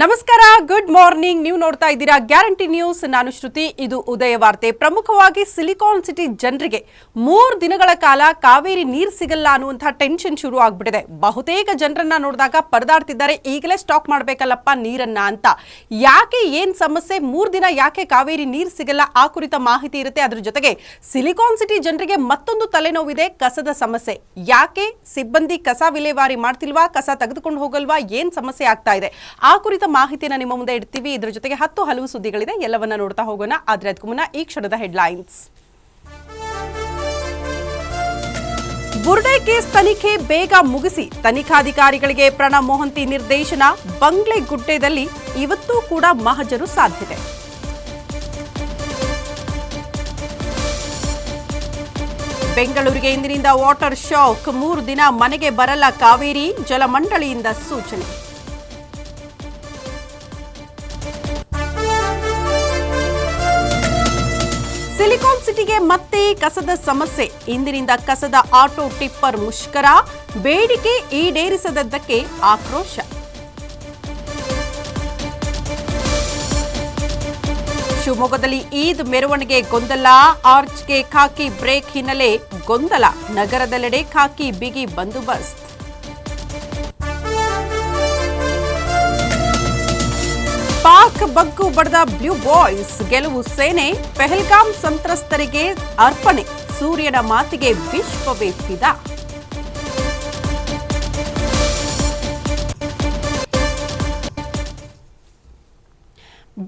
ನಮಸ್ಕಾರ good morning ನೀವು ನೋಡ್ತಾ ಇದ್ದೀರಾ ಗ್ಯಾರಂಟಿ ನ್ಯೂಸ್. ನಾನು ಶ್ರುತಿ. ಇದು ಉದಯ ವಾರ್ತೆ. ಪ್ರಮುಖವಾಗಿ ಸಿಲಿಕಾನ್ ಸಿಟಿ ಜನರಿಗೆ ಮೂರು ದಿನಗಳ ಕಾಲ ಕಾವೇರಿ ನೀರು ಸಿಗಲ್ಲ ಅನ್ನುವಂತಹ ಟೆನ್ಷನ್ ಶುರು ಆಗ್ಬಿಟ್ಟಿದೆ. ಬಹುತೇಕ ಜನರನ್ನ ನೋಡಿದಾಗ ಪರದಾಡ್ತಿದ್ದಾರೆ. ಈಗಲೇ ಸ್ಟಾಕ್ ಮಾಡಬೇಕಲ್ಲಪ್ಪ ನೀರನ್ನ ಅಂತ. ಯಾಕೆ ಏನ್ ಸಮಸ್ಯೆ? ಮೂರು ದಿನ ಯಾಕೆ ಕಾವೇರಿ ನೀರು ಸಿಗಲ್ಲ? ಆ ಕುರಿತ ಮಾಹಿತಿ ಇರುತ್ತೆ. ಅದ್ರ ಜೊತೆಗೆ ಸಿಲಿಕಾನ್ ಸಿಟಿ ಜನರಿಗೆ ಮತ್ತೊಂದು ತಲೆನೋವಿದೆ, ಕಸದ ಸಮಸ್ಯೆ. ಯಾಕೆ ಸಿಬ್ಬಂದಿ ಕಸ ವಿಲೇವಾರಿ ಮಾಡ್ತಿಲ್ವಾ? ಕಸ ತೆಗೆದುಕೊಂಡು ಹೋಗಲ್ವಾ? ಏನ್ ಸಮಸ್ಯೆ ಆಗ್ತಾ ಇದೆ? ಆ ಕುರಿತ ಮಾಹಿತಿನ ನಿಮ್ಮ ಮುಂದೆ ಇಡ್ತೀವಿ. ಇದ್ರ ಜೊತೆಗೆ ಹತ್ತು ಹಲವು ಸುದ್ದಿಗಳಿದೆ. ಎಲ್ಲವನ್ನ ನೋಡ್ತಾ ಹೋಗೋಣ. ಆದ್ರೆ ಅದಕ್ಕೂ ಮುನ್ನ ಈ ಕ್ಷಣದ ಹೆಡ್ಲೈನ್ಸ್. ಬುರ್ಡೆ ಕೇಸ್ ತನಿಖೆ ಬೇಗ ಮುಗಿಸಿ. ತನಿಖಾಧಿಕಾರಿಗಳಿಗೆ ಪ್ರಣಬ್ ಮೋಹಂತಿ ನಿರ್ದೇಶನ. ಬಂಗ್ಲೆ ಗುಡ್ಡೆದಲ್ಲಿ ಇವತ್ತೂ ಕೂಡ ಮಹಜರು ಸಾಧ್ಯತೆ. ಬೆಂಗಳೂರಿಗೆ ಇಂದಿನಿಂದ ವಾಟರ್ ಶಾಕ್. ಮೂರು ದಿನ ಮನೆಗೆ ಬರಲ್ಲ ಕಾವೇರಿ. ಜಲಮಂಡಳಿಯಿಂದ ಸೂಚನೆ. ಮತ್ತೆ ಕಸದ ಸಮಸ್ಯೆ. ಇಂದಿನಿಂದ ಕಸದ ಆಟೋ ಟಿಪ್ಪರ್ ಮುಷ್ಕರ, ಬೇಡಿಕೆ ಈಡೇರಿಸದದ್ದಕ್ಕೆ ಆಕ್ರೋಶ. ಶಿವಮೊಗ್ಗದಲ್ಲಿ ಈದ್ ಮೆರವಣಿಗೆ ಗೊಂದಲ, ಆರ್ಚ್ಗೆ ಖಾಕಿ ಬ್ರೇಕ್ ಹಿನ್ನೆಲೆ ಗೊಂದಲ. ನಗರದೆಲ್ಲೆಡೆ ಖಾಕಿ ಬಿಗಿ ಬಂದೋಬಸ್ತ್. ಪಾಕ್ ಬಗ್ಗು ಬಡದ ಬ್ಲೂ ಬಾಯ್ಸ್ ಗೆಲುವು ಸೇನೆ ಪೆಹಲ್ಗಾಮ್ ಸಂತ್ರಸ್ತರಿಗೆ ಅರ್ಪಣೆ. ಸೂರ್ಯನ ಮಾತಿಗೆ ವಿಶ್ವವೇ ಫಿದಾ.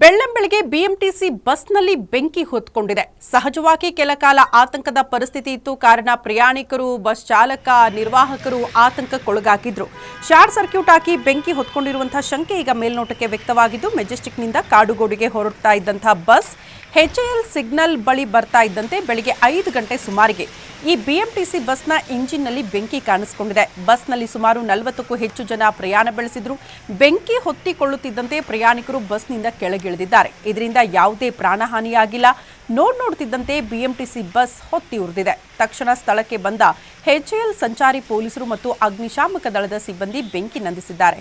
ಬೆಳ್ಳಂಬೆಳಗ್ಗೆ ಬಿಎಂಟಿಸಿ ಬಸ್ನಲ್ಲಿ ಬೆಂಕಿ ಹೊತ್ಕೊಂಡಿದೆ. ಸಹಜವಾಗಿ ಕೆಲ ಕಾಲ ಆತಂಕದ ಪರಿಸ್ಥಿತಿ ಇತ್ತು. ಕಾರಣ ಪ್ರಯಾಣಿಕರು, ಬಸ್ ಚಾಲಕ, ನಿರ್ವಾಹಕರು ಆತಂಕಕ್ಕೊಳಗಾಗಿದ್ರು. ಶಾರ್ಟ್ ಸರ್ಕ್ಯೂಟ್ ಹಾಕಿ ಬೆಂಕಿ ಹೊತ್ಕೊಂಡಿರುವಂತಹ ಶಂಕೆ ಈಗ ಮೇಲ್ನೋಟಕ್ಕೆ ವ್ಯಕ್ತವಾಗಿದ್ದು, ಮೆಜೆಸ್ಟಿಕ್ನಿಂದ ಕಾಡುಗೋಡಿಗೆ ಹೊರಡ್ತಾ ಇದ್ದಂತಹ ಬಸ್ ಎಚ್ಎಎಲ್ ಸಿಗ್ನಲ್ ಬಳಿ ಬರ್ತಾ ಇದ್ದಂತೆ ಬೆಳಿಗ್ಗೆ ಐದು ಗಂಟೆ ಸುಮಾರಿಗೆ ಈ ಬಿಎಂಟಿಸಿ ಬಸ್ನ ಇಂಜಿನ್ನಲ್ಲಿ ಬೆಂಕಿ ಕಾಣಿಸಿಕೊಂಡಿದೆ. ಬಸ್ನಲ್ಲಿ ಸುಮಾರು ನಲವತ್ತಕ್ಕೂ ಹೆಚ್ಚು ಜನ ಪ್ರಯಾಣ ಬೆಳೆಸಿದ್ರು. ಬೆಂಕಿ ಹೊತ್ತಿಕೊಳ್ಳುತ್ತಿದ್ದಂತೆ ಪ್ರಯಾಣಿಕರು ಬಸ್ನಿಂದ ಕೆಳಗಿಳಿದಿದ್ದಾರೆ. ಇದರಿಂದ ಯಾವುದೇ ಪ್ರಾಣಹಾನಿಯಾಗಿಲ್ಲ. ನೋಡ್ ನೋಡ್ತಿದ್ದಂತೆ ಬಿಎಂಟಿಸಿ ಬಸ್ ಹೊತ್ತಿ ಉರಿದಿದೆ. ತಕ್ಷಣ ಸ್ಥಳಕ್ಕೆ ಬಂದ ಎಚ್ಎಎಲ್ ಸಂಚಾರಿ ಪೊಲೀಸರು ಮತ್ತು ಅಗ್ನಿಶಾಮಕ ದಳದ ಸಿಬ್ಬಂದಿ ಬೆಂಕಿ ನಂದಿಸಿದ್ದಾರೆ.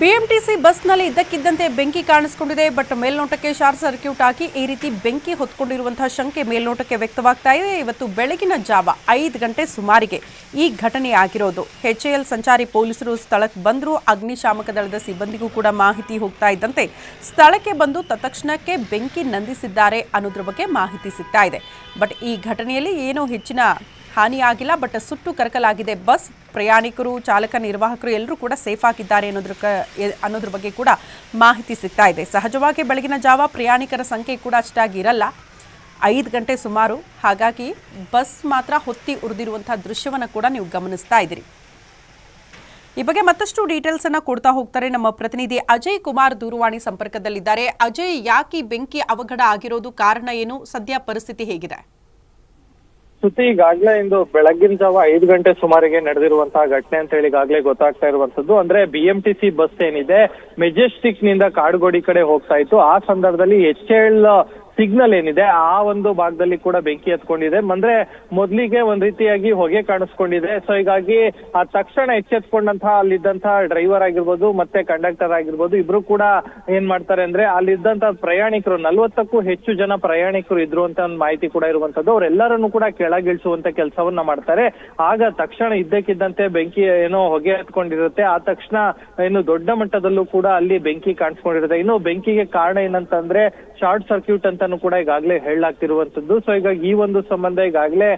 ಬಿಎಂಟಿಸಿ ಬಸ್ನಲ್ಲಿ ಇದ್ದಕ್ಕಿದ್ದಂತೆ ಬೆಂಕಿ ಕಾಣಿಸಿಕೊಂಡಿದೆ, ಬಟ್ ಮೇಲ್ನೋಟಕ್ಕೆ ಶಾರ್ಟ್ ಸರ್ಕ್ಯೂಟ್ ಹಾಕಿ ಈ ರೀತಿ ಬೆಂಕಿ ಹೊತ್ಕೊಂಡಿರುವಂತಹ ಶಂಕೆ ಮೇಲ್ನೋಟಕ್ಕೆ ವ್ಯಕ್ತವಾಗ್ತಾ ಇದೆ. ಇವತ್ತು ಬೆಳಗಿನ ಜಾವ ಐದು ಗಂಟೆ ಸುಮಾರಿಗೆ ಈ ಘಟನೆ ಆಗಿರೋದು. ಎಚ್ಎಎಲ್ ಸಂಚಾರಿ ಪೊಲೀಸರು ಸ್ಥಳಕ್ಕೆ ಬಂದರೂ, ಅಗ್ನಿಶಾಮಕ ದಳದ ಸಿಬ್ಬಂದಿಗೂ ಕೂಡ ಮಾಹಿತಿ ಹೋಗ್ತಾ ಇದ್ದಂತೆ ಸ್ಥಳಕ್ಕೆ ಬಂದು ತತ್ಕ್ಷಣಕ್ಕೆ ಬೆಂಕಿ ನಂದಿಸಿದ್ದಾರೆ ಅನ್ನೋದ್ರ ಬಗ್ಗೆ ಮಾಹಿತಿ ಸಿಗ್ತಾ ಇದೆ. ಬಟ್ ಈ ಘಟನೆಯಲ್ಲಿ ಏನೋ ಹೆಚ್ಚಿನ ಹಾನಿಯಾಗಿಲ್ಲ ಬಟ್ ಸುಟ್ಟು ಕರಕಲಾಗಿದೆ. ಬಸ್ ಪ್ರಯಾಣಿಕರು, ಚಾಲಕ, ನಿರ್ವಾಹಕರು ಎಲ್ಲರೂ ಕೂಡ ಸೇಫ್ ಆಗಿದ್ದಾರೆ ಅನ್ನೋದ್ರ ಅನ್ನೋದ್ರ ಬಗ್ಗೆ ಕೂಡ ಮಾಹಿತಿ ಸಿಗ್ತಾ ಇದೆ. ಸಹಜವಾಗಿ ಬೆಳಗಿನ ಜಾವ ಪ್ರಯಾಣಿಕರ ಸಂಖ್ಯೆ ಕೂಡ ಅಷ್ಟಾಗಿ ಇರಲ್ಲ. ಐದು ಗಂಟೆ ಸುಮಾರು. ಹಾಗಾಗಿ ಬಸ್ ಮಾತ್ರ ಹೊತ್ತಿ ಉರಿದಿರುವಂತಹ ದೃಶ್ಯವನ್ನು ಕೂಡ ನೀವು ಗಮನಿಸ್ತಾ ಇದ್ದೀರಿ. ಈ ಬಗ್ಗೆ ಮತ್ತಷ್ಟು ಡೀಟೇಲ್ಸ್ ಅನ್ನ ಕೊಡ್ತಾ ಹೋಗ್ತಾರೆ ನಮ್ಮ ಪ್ರತಿನಿಧಿ ಅಜಯ್ ಕುಮಾರ್ ದೂರವಾಣಿ ಸಂಪರ್ಕದಲ್ಲಿದ್ದಾರೆ. ಅಜಯ್, ಯಾಕೆ ಬೆಂಕಿ ಅವಘಡ ಆಗಿರೋದು ಕಾರಣ ಏನು? ಸದ್ಯ ಪರಿಸ್ಥಿತಿ ಹೇಗಿದೆ? ಸುದ್ದಿ ಈಗಾಗ್ಲೇ ಇಂದು ಬೆಳಗಿನ ಜಾವ ಐದು ಗಂಟೆ ಸುಮಾರಿಗೆ ನಡೆದಿರುವಂತಹ ಘಟನೆ ಅಂತ ಹೇಳಿ ಈಗಾಗ್ಲೇ ಗೊತ್ತಾಗ್ತಾ ಇರುವಂತದ್ದು ಅಂದ್ರೆ ಬಿಎಂಟಿಸಿ ಬಸ್ ಏನಿದೆ ಮೆಜೆಸ್ಟಿಕ್ನಿಂದ ಕಾಡುಗೋಡಿ ಕಡೆ ಹೋಗ್ತಾ ಇತ್ತು. ಆ ಸಂದರ್ಭದಲ್ಲಿ ಎಚ್ ಎಲ್ ಸಿಗ್ನಲ್ ಏನಿದೆ, ಆ ಒಂದು ಭಾಗದಲ್ಲಿ ಕೂಡ ಬೆಂಕಿ ಹತ್ಕೊಂಡಿದೆ. ಅಂದ್ರೆ ಮೊದಲಿಗೆ ಒಂದ್ ರೀತಿಯಾಗಿ ಹೊಗೆ ಕಾಣಿಸ್ಕೊಂಡಿದೆ. ಸೊ ಹೀಗಾಗಿ ಆ ತಕ್ಷಣ ಎಚ್ಚೆತ್ಕೊಂಡಂತಹ ಅಲ್ಲಿದ್ದಂತಹ ಡ್ರೈವರ್ ಆಗಿರ್ಬೋದು, ಮತ್ತೆ ಕಂಡಕ್ಟರ್ ಆಗಿರ್ಬೋದು, ಇಬ್ರು ಕೂಡ ಏನ್ ಮಾಡ್ತಾರೆ ಅಂದ್ರೆ ಅಲ್ಲಿದ್ದಂತ ಪ್ರಯಾಣಿಕರು, ನಲ್ವತ್ತಕ್ಕೂ ಹೆಚ್ಚು ಜನ ಪ್ರಯಾಣಿಕರು ಇದ್ರು ಅಂತ ಒಂದು ಮಾಹಿತಿ ಕೂಡ ಇರುವಂತದ್ದು. ಅವರೆಲ್ಲರನ್ನು ಕೂಡ ಕೆಳಗಿಳಿಸುವಂತ ಕೆಲಸವನ್ನ ಮಾಡ್ತಾರೆ. ಆಗ ತಕ್ಷಣ ಇದ್ದಕ್ಕಿದ್ದಂತೆ ಬೆಂಕಿ ಏನೋ ಹೊಗೆ ಹತ್ಕೊಂಡಿರುತ್ತೆ. ಆ ತಕ್ಷಣ ಏನು ದೊಡ್ಡ ಮಟ್ಟದಲ್ಲೂ ಕೂಡ ಅಲ್ಲಿ ಬೆಂಕಿ ಕಾಣಿಸ್ಕೊಂಡಿರುತ್ತೆ. ಇನ್ನು ಬೆಂಕಿಗೆ ಕಾರಣ ಏನಂತಂದ್ರೆ ಶಾರ್ಟ್ ಸರ್ಕ್ಯೂಟ್ ಅಂತಾನು ಕೂಡ ಈಗಾಗಲೇ ಹೇಳಲಾಗ್ತಿರುವಂತದ್ದು ಸೊ ಈಗ ಈ ಒಂದು ಸಂಬಂಧ ಈಗಾಗಲೇ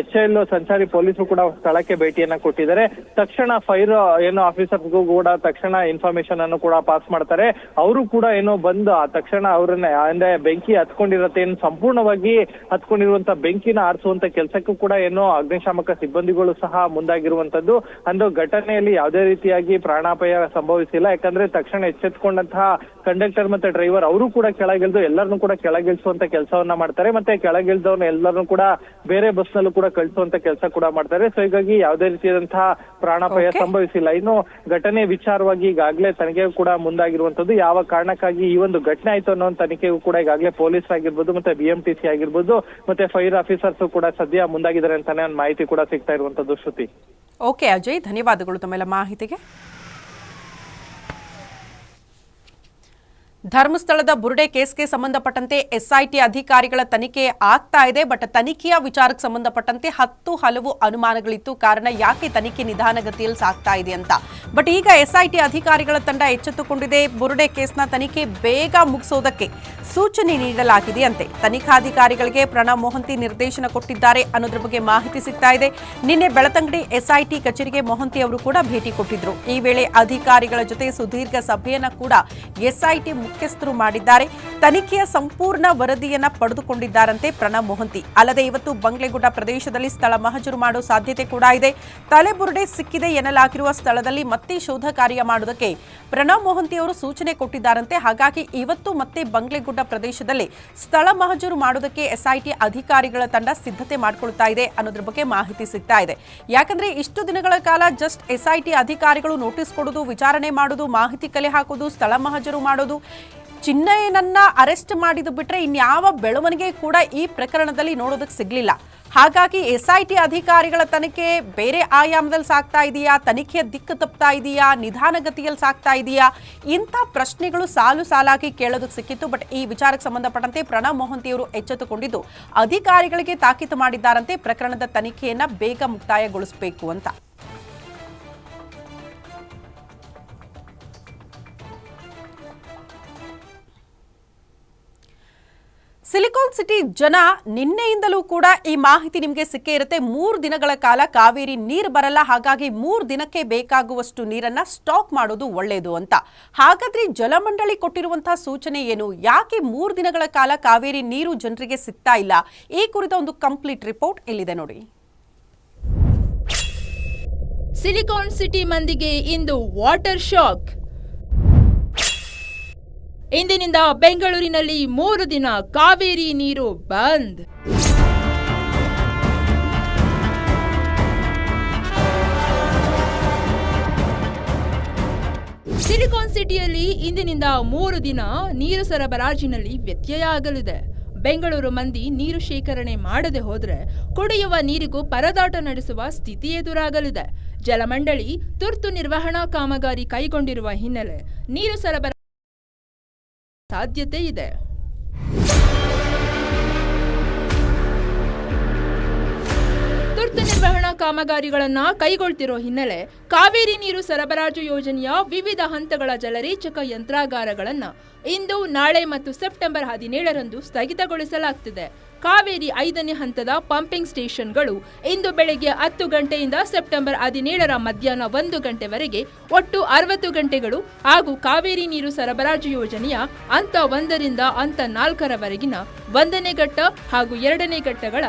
ಎಚ್ ಎಲ್ ಸಂಚಾರಿ ಪೊಲೀಸರು ಕೂಡ ಸ್ಥಳಕ್ಕೆ ಭೇಟಿಯನ್ನ ಕೊಟ್ಟಿದ್ದಾರೆ. ತಕ್ಷಣ ಫೈರ್, ಏನೋ ಆಫೀಸರ್ಗೂ ಕೂಡ ತಕ್ಷಣ ಇನ್ಫಾರ್ಮೇಶನ್ ಅನ್ನು ಕೂಡ ಪಾಸ್ ಮಾಡ್ತಾರೆ. ಅವರು ಕೂಡ ಏನೋ ಬಂದು ಆ ತಕ್ಷಣ ಅವರನ್ನ, ಅಂದ್ರೆ ಬೆಂಕಿ ಹತ್ಕೊಂಡಿರತ್ತೆ, ಏನು ಸಂಪೂರ್ಣವಾಗಿ ಹತ್ಕೊಂಡಿರುವಂತ ಬೆಂಕಿನ ಆರಿಸುವಂತ ಕೆಲಸಕ್ಕೂ ಕೂಡ ಏನೋ ಅಗ್ನಿಶಾಮಕ ಸಿಬ್ಬಂದಿಗಳು ಸಹ ಮುಂದಾಗಿರುವಂತದ್ದು ಅಂದು ಘಟನೆಯಲ್ಲಿ ಯಾವುದೇ ರೀತಿಯಾಗಿ ಪ್ರಾಣಾಪಾಯ ಸಂಭವಿಸಿಲ್ಲ. ಯಾಕಂದ್ರೆ ತಕ್ಷಣ ಎಚ್ಚೆತ್ಕೊಂಡಂತಹ ಕಂಡಕ್ಟರ್ ಮತ್ತೆ ಡ್ರೈವರ್ ಅವರು ಕೂಡ ಕೆಳಗಿಳಿದು ಎಲ್ಲರನ್ನೂ ಕೂಡ ಕೆಳಗಿಳಿಸುವಂತ ಕೆಲಸವನ್ನ ಮಾಡ್ತಾರೆ. ಮತ್ತೆ ಕೆಳಗಿಳಿದವ್ರನ್ನ ಎಲ್ಲರನ್ನೂ ಕೂಡ ಬೇರೆ ಬಸ್ ನಲ್ಲೂ ಕೂಡ ಕಳಿಸುವಂತ ಕೆಲಸ ಕೂಡ ಮಾಡ್ತಾರೆ. ಸೊ ಹೀಗಾಗಿ ಯಾವುದೇ ರೀತಿಯಾದಂತಹ ಪ್ರಾಣಾಪಾಯ ಸಂಭವಿಸಿಲ್ಲ. ಇನ್ನು ಘಟನೆ ವಿಚಾರವಾಗಿ ಈಗಾಗಲೇ ತನಿಖೆಗೂ ಕೂಡ ಮುಂದಾಗಿರುವಂತದ್ದು ಯಾವ ಕಾರಣಕ್ಕಾಗಿ ಈ ಒಂದು ಘಟನೆ ಆಯ್ತು ಅನ್ನೋ ತನಿಖೆಗೂ ಕೂಡ ಈಗಾಗಲೇ ಪೊಲೀಸ್ ಆಗಿರ್ಬೋದು ಮತ್ತೆ ಬಿಎಂಟಿಸಿ ಆಗಿರ್ಬೋದು ಮತ್ತೆ ಫೈರ್ ಆಫೀಸರ್ಸ್ ಕೂಡ ಸದ್ಯ ಮುಂದಾಗಿದ್ದಾರೆ ಅಂತಾನೆ ಒಂದು ಮಾಹಿತಿ ಕೂಡ ಸಿಗ್ತಾ ಇರುವಂತದ್ದು ಶ್ರುತಿ. ಓಕೆ ಅಜಯ್ ಧನ್ಯವಾದಗಳು ತಮ್ಮೆಲ್ಲ ಮಾಹಿತಿಗೆ. ಧರ್ಮಸ್ಥಳದ ಬುರುಡೆ ಕೇಸ್ಗೆ ಸಂಬಂಧಪಟ್ಟಂತೆ ಎಸ್ಐಟಿ ಅಧಿಕಾರಿಗಳ ತನಿಖೆ ಆಗ್ತಾ ಇದೆ, ಬಟ್ ತನಿಖೆಯ ವಿಚಾರಕ್ಕೆ ಸಂಬಂಧಪಟ್ಟಂತೆ ಹತ್ತು ಹಲವು ಅನುಮಾನಗಳಿತ್ತು. ಕಾರಣ ಯಾಕೆ ತನಿಖೆ ನಿಧಾನಗತಿಯಲ್ಲಿ ಸಾಗ್ತಾ ಇದೆ ಅಂತ. ಬಟ್ ಈಗ ಎಸ್ಐಟಿ ಅಧಿಕಾರಿಗಳ ತಂಡ ಎಚ್ಚೆತ್ತುಕೊಂಡಿದೆ. ಬುರುಡೆ ಕೇಸ್ನ ತನಿಖೆ ಬೇಗ ಮುಗಿಸೋದಕ್ಕೆ ಸೂಚನೆ ನೀಡಲಾಗಿದೆಯಂತೆ ತನಿಖಾಧಿಕಾರಿಗಳಿಗೆ ಪ್ರಣವ್ ಮೊಹಂತಿ ನಿರ್ದೇಶನ ಕೊಟ್ಟಿದ್ದಾರೆ ಅನ್ನೋದ್ರ ಬಗ್ಗೆ ಮಾಹಿತಿ ಸಿಗ್ತಾ ಇದೆ. ನಿನ್ನೆ ಬೆಳತಂಗಡಿ ಎಸ್ಐಟಿ ಕಚೇರಿಗೆ ಮೊಹಂತಿ ಅವರು ಕೂಡ ಭೇಟಿ ಕೊಟ್ಟಿದ್ರು. ಈ ವೇಳೆ ಅಧಿಕಾರಿಗಳ ಜೊತೆ ಸುದೀರ್ಘ ಸಭೆಯನ್ನ ಕೂಡ ಎಸ್ಐಟಿ ಮುಖ್ಯಸ್ಥರು ಮಾಡಿದ್ದಾರೆ. ತನಿಖೆಯ ಸಂಪೂರ್ಣ ವರದಿಯನ್ನ ಪಡೆದುಕೊಂಡಿದ್ದಾರಂತೆ ಪ್ರಣಬ್ ಮೊಹಂತಿ. ಅಲ್ಲದೆ ಇವತ್ತು ಬಂಗ್ಲೆಗುಡ್ಡ ಪ್ರದೇಶದಲ್ಲಿ ಸ್ಥಳ ಮಹಜರು ಮಾಡುವ ಸಾಧ್ಯತೆ ಕೂಡ ಇದೆ. ತಲೆಬುರುಡೆ ಸಿಕ್ಕಿದೆ ಎನ್ನಲಾಗಿರುವ ಸ್ಥಳದಲ್ಲಿ ಮತ್ತೆ ಶೋಧ ಕಾರ್ಯ ಮಾಡುವುದಕ್ಕೆ ಪ್ರಣಬ್ ಮೊಹಂತಿ ಅವರು ಸೂಚನೆ ಕೊಟ್ಟಿದ್ದಾರಂತೆ. ಹಾಗಾಗಿ ಇವತ್ತು ಮತ್ತೆ ಬಂಗ್ಲೆಗುಡ್ಡ ಪ್ರದೇಶದಲ್ಲಿ ಸ್ಥಳ ಮಹಜರು ಮಾಡುವುದಕ್ಕೆ ಎಸ್ಐಟಿ ಅಧಿಕಾರಿಗಳ ತಂಡ ಸಿದ್ಧತೆ ಮಾಡಿಕೊಳ್ತಾ ಇದೆ ಅನ್ನೋದ್ರ ಬಗ್ಗೆ ಮಾಹಿತಿ ಸಿಗ್ತಾ ಇದೆ. ಯಾಕಂದ್ರೆ ಇಷ್ಟು ದಿನಗಳ ಕಾಲ ಜಸ್ಟ್ ಎಸ್ಐಟಿ ಅಧಿಕಾರಿಗಳು ನೋಟಿಸ್ ಕೊಡೋದು ವಿಚಾರಣೆ ಮಾಡೋದು ಮಾಹಿತಿ ಕಲೆ ಹಾಕೋದು ಸ್ಥಳ ಮಹಜರು ಮಾಡೋದು ಚಿನ್ನಯ್ಯನನ್ನ ಅರೆಸ್ಟ್ ಮಾಡಿದ್ದು ಬಿಟ್ರೆ ಇನ್ಯಾವ ಬೆಳವಣಿಗೆ ಕೂಡ ಈ ಪ್ರಕರಣದಲ್ಲಿ ನೋಡೋದಕ್ಕೆ ಸಿಗ್ಲಿಲ್ಲ. ಹಾಗಾಗಿ ಎಸ್ಐಟಿ ಅಧಿಕಾರಿಗಳ ತನಿಖೆ ಬೇರೆ ಆಯಾಮದಲ್ಲಿ ಸಾಗ್ತಾ ಇದೆಯಾ? ತನಿಖೆಯ ದಿಕ್ಕು ತಪ್ತಾ ಇದೆಯಾ? ನಿಧಾನಗತಿಯಲ್ಲಿ ಸಾಗ್ತಾ ಇದೆಯಾ? ಇಂಥ ಪ್ರಶ್ನೆಗಳು ಸಾಲು ಸಾಲಾಗಿ ಕೇಳೋದಕ್ಕೆ ಸಿಕ್ಕಿತ್ತು. ಬಟ್ ಈ ವಿಚಾರಕ್ಕೆ ಸಂಬಂಧಪಟ್ಟಂತೆ ಪ್ರಣವ್ ಮೋಹಂತಿಯವರು ಎಚ್ಚೆತ್ತುಕೊಂಡಿದ್ದು, ಅಧಿಕಾರಿಗಳಿಗೆ ತಾಕೀತು ಮಾಡಿದ್ದಾರಂತೆ ಪ್ರಕರಣದ ತನಿಖೆಯನ್ನು ಬೇಗ ಮುಕ್ತಾಯಗೊಳಿಸಬೇಕು ಅಂತ. ಸಿಲಿಕಾನ್ ಸಿಟಿ ಜನ ನಿನ್ನೆಯಿಂದಲೂ ಕೂಡ ಈ ಮಾಹಿತಿ ನಿಮಗೆ ಸಿಕ್ಕೇ ಇರುತ್ತೆ. ಮೂರು ದಿನಗಳ ಕಾಲ ಕಾವೇರಿ ನೀರು ಬರಲ್ಲ. ಹಾಗಾಗಿ ಮೂರು ದಿನಕ್ಕೆ ಬೇಕಾಗುವಷ್ಟು ನೀರನ್ನ ಸ್ಟಾಕ್ ಮಾಡೋದು ಒಳ್ಳೆಯದು ಅಂತ. ಹಾಗಾದ್ರೆ ಜಲಮಂಡಳಿ ಕೊಟ್ಟಿರುವಂತಹ ಸೂಚನೆ ಏನು? ಯಾಕೆ ಮೂರು ದಿನಗಳ ಕಾಲ ಕಾವೇರಿ ನೀರು ಜನರಿಗೆ ಸಿಗ್ತಾ ಇಲ್ಲ? ಈ ಕುರಿತ ಒಂದು ಕಂಪ್ಲೀಟ್ ರಿಪೋರ್ಟ್ ಇಲ್ಲಿದೆ ನೋಡಿ. ಸಿಲಿಕಾನ್ ಸಿಟಿ ಮಂದಿಗೆ ಇಂದು ವಾಟರ್ ಶಾಕ್. ಇಂದಿನಿಂದ ಬೆಂಗಳೂರಿನಲ್ಲಿ ಮೂರು ದಿನ ಕಾವೇರಿ ನೀರು ಬಂದ್. ಸಿಲಿಕಾನ್ ಸಿಟಿಯಲ್ಲಿ ಇಂದಿನಿಂದ ಮೂರು ದಿನ ನೀರು ಸರಬರಾಜಿನಲ್ಲಿ ವ್ಯತ್ಯಯ ಆಗಲಿದೆ ಬೆಂಗಳೂರು ಮಂದಿ ನೀರು ಶೇಖರಣೆ ಮಾಡದೆ ಹೋದ್ರೆ ಕುಡಿಯುವ ನೀರಿಗೂ ಪರದಾಟ ನಡೆಸುವ ಸ್ಥಿತಿ ಎದುರಾಗಲಿದೆ. ಜಲಮಂಡಳಿ ತುರ್ತು ನಿರ್ವಹಣಾ ಕಾಮಗಾರಿ ಕೈಗೊಂಡಿರುವ ಹಿನ್ನೆಲೆ ನೀರು ಸರಬರಾಜು ಸಾಧ್ಯತೆ ಇದೆ. ತುರ್ತು ನಿರ್ವಹಣಾ ಕಾಮಗಾರಿಗಳನ್ನ ಕೈಗೊಳ್ತಿರೋ ಹಿನ್ನೆಲೆ ಕಾವೇರಿ ನೀರು ಸರಬರಾಜು ಯೋಜನೆಯ ವಿವಿಧ ಹಂತಗಳ ಜಲರೇಚಕ ಯಂತ್ರಾಗಾರಗಳನ್ನು ಇಂದು, ನಾಳೆ ಮತ್ತು ಸೆಪ್ಟೆಂಬರ್ ಹದಿನೇಳರಂದು ಸ್ಥಗಿತಗೊಳಿಸಲಾಗ್ತಿದೆ. ಕಾವೇರಿ ಐದನೇ ಹಂತದ ಪಂಪಿಂಗ್ ಸ್ಟೇಷನ್ಗಳು ಇಂದು ಬೆಳಗ್ಗೆ ಹತ್ತು ಗಂಟೆಯಿಂದ ಸೆಪ್ಟೆಂಬರ್ ಹದಿನೇಳರ ಮಧ್ಯಾಹ್ನ ಒಂದು ಗಂಟೆವರೆಗೆ ಒಟ್ಟು ಅರವತ್ತು ಗಂಟೆಗಳು ಹಾಗೂ ಕಾವೇರಿ ನೀರು ಸರಬರಾಜು ಯೋಜನೆಯ ಹಂತ ಒಂದರಿಂದ ಹಂತ ನಾಲ್ಕರವರೆಗಿನ ಒಂದನೇ ಘಟ್ಟ ಹಾಗೂ ಎರಡನೇ ಘಟ್ಟಗಳ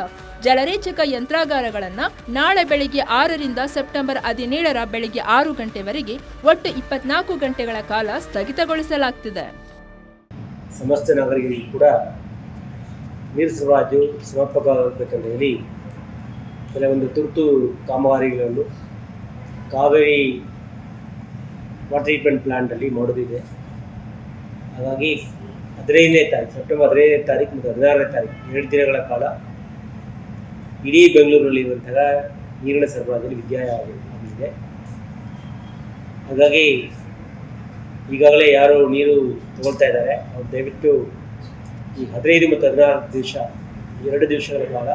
ಜಲರೇಚಕ ಯಂತ್ರಾಗಾರಗಳನ್ನು ನಾಳೆ ಬೆಳಿಗ್ಗೆ ಆರರಿಂದ ಸೆಪ್ಟೆಂಬರ್ ಹದಿನೇಳರ ಬೆಳಿಗ್ಗೆ ಆರು ಗಂಟೆವರೆಗೆ ಒಟ್ಟು ಇಪ್ಪತ್ನಾಲ್ಕು ಗಂಟೆಗಳ ಕಾಲ ಸ್ಥಗಿತಗೊಳಿಸಲಾಗ್ತಿದೆ. ಸಮಸ್ತ ನಾಗರಿಕರಿಗೂ ಕೂಡ ನೀರು ಸರಬರಾಜು ಸಮರ್ಪಕವಾಗಬೇಕಂತ ಕೆಲವೊಂದು ತುರ್ತು ಕಾಮಗಾರಿಗಳನ್ನು ಕಾವೇರಿ ವಾಟರ್ ಟ್ರೀಟ್ಮೆಂಟ್ ಪ್ಲಾಂಟಲ್ಲಿ ಮಾಡೋದಿದೆ ಹಾಗಾಗಿ ಹದಿನೈದನೇ ತಾರೀಕು, ಸೆಪ್ಟೆಂಬರ್ ಹದಿನೈದನೇ ತಾರೀಕು ಮತ್ತು ಹದಿನಾರನೇ ತಾರೀಕು, ಎರಡು ದಿನಗಳ ಕಾಲ ಇಡೀ ಬೆಂಗಳೂರಿನಲ್ಲಿರುವಂತಹ ನೀರಿನ ಸರಬರಾಜಲ್ಲಿ ವ್ಯತ್ಯಯ ಆಗಿದೆ ಹಾಗಾಗಿ ಈಗಾಗಲೇ ಯಾರು ನೀರು ತಗೊಳ್ತಾ ಇದ್ದಾರೆ. ಅವ್ರು ದಯವಿಟ್ಟು ಈ ಹದಿನೈದು ಮತ್ತು ಹದಿನಾರು ದಿವಸ, ಎರಡು ದಿವಸಗಳ ಕಾಲ,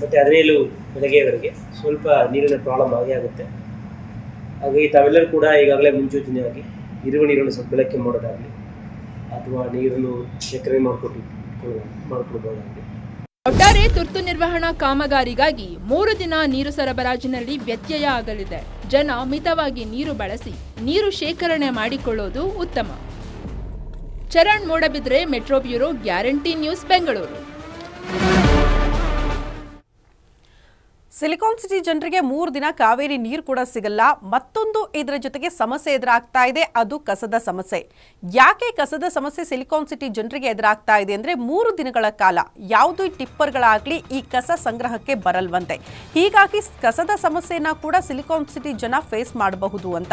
ಮತ್ತು ಹದಿನೈದು ಬೆಳಗ್ಗೆವರೆಗೆ ಸ್ವಲ್ಪ ನೀರಿನ ಪ್ರಾಬ್ಲಮ್ ಆಗೇ ಆಗುತ್ತೆ. ಹಾಗಾಗಿ ತಾವೆಲ್ಲರೂ ಕೂಡ ಈಗಾಗಲೇ ಮುನ್ಸೂಚನೆಯಾಗಿ ಇರುವ ನೀರನ್ನು ಸ್ವಲ್ಪ ಬಳಕೆ ಮಾಡೋದಾಗಲಿ, ಅಥವಾ ನೀರನ್ನು ಶೇಖರಣೆ ಮಾಡಿಕೊಟ್ಟು ಮಾಡಿಕೊಡ್ಬೋದಾಗಲಿ. ಒಟ್ಟಾರೆ ತುರ್ತು ನಿರ್ವಹಣಾ ಕಾಮಗಾರಿಗಾಗಿ ಮೂರು ದಿನ ನೀರು ಸರಬರಾಜಿನಲ್ಲಿ ವ್ಯತ್ಯಯ ಆಗಲಿದೆ. ಜನ ಮಿತವಾಗಿ ನೀರು ಬಳಸಿ ನೀರು ಶೇಖರಣೆ ಮಾಡಿಕೊಳ್ಳೋದು ಉತ್ತಮ. Charan Moodabidri metro bureau guarantee news Bengaluru. Silicon city ಜನರಿಗೆ ಮೂರು ದಿನ ಕಾವೇರಿ ನೀರು ಕೂಡ ಸಿಗಲ್ಲ. ಮತ್ತೊಂದು ಇದರ ಜೊತೆಗೆ ಸಮಸ್ಯೆ ಎದುರಾಗ್ತಾ ಇದೆ. ಅದು ಕಸದ ಸಮಸ್ಯೆ. ಯಾಕೆ ಕಸದ ಸಮಸ್ಯೆ ಸಿಲಿಕಾನ್ ಸಿಟಿ ಜನರಿಗೆ ಎದುರಾಗ್ತಾ ಇದೆ ಅಂದ್ರೆ ಮೂರು ದಿನಗಳ ಕಾಲ ಯಾವುದೇ ಟಿಪ್ಪರ್ಗಳಾಗ್ಲಿ ಈ ಕಸ ಸಂಗ್ರಹಕ್ಕೆ ಬರಲ್ವಂತೆ. ಹೀಗಾಗಿ ಕಸದ ಸಮಸ್ಯೆಯನ್ನ ಕೂಡ ಸಿಲಿಕಾನ್ ಸಿಟಿ ಜನ ಫೇಸ್ ಮಾಡಬಹುದು ಅಂತ.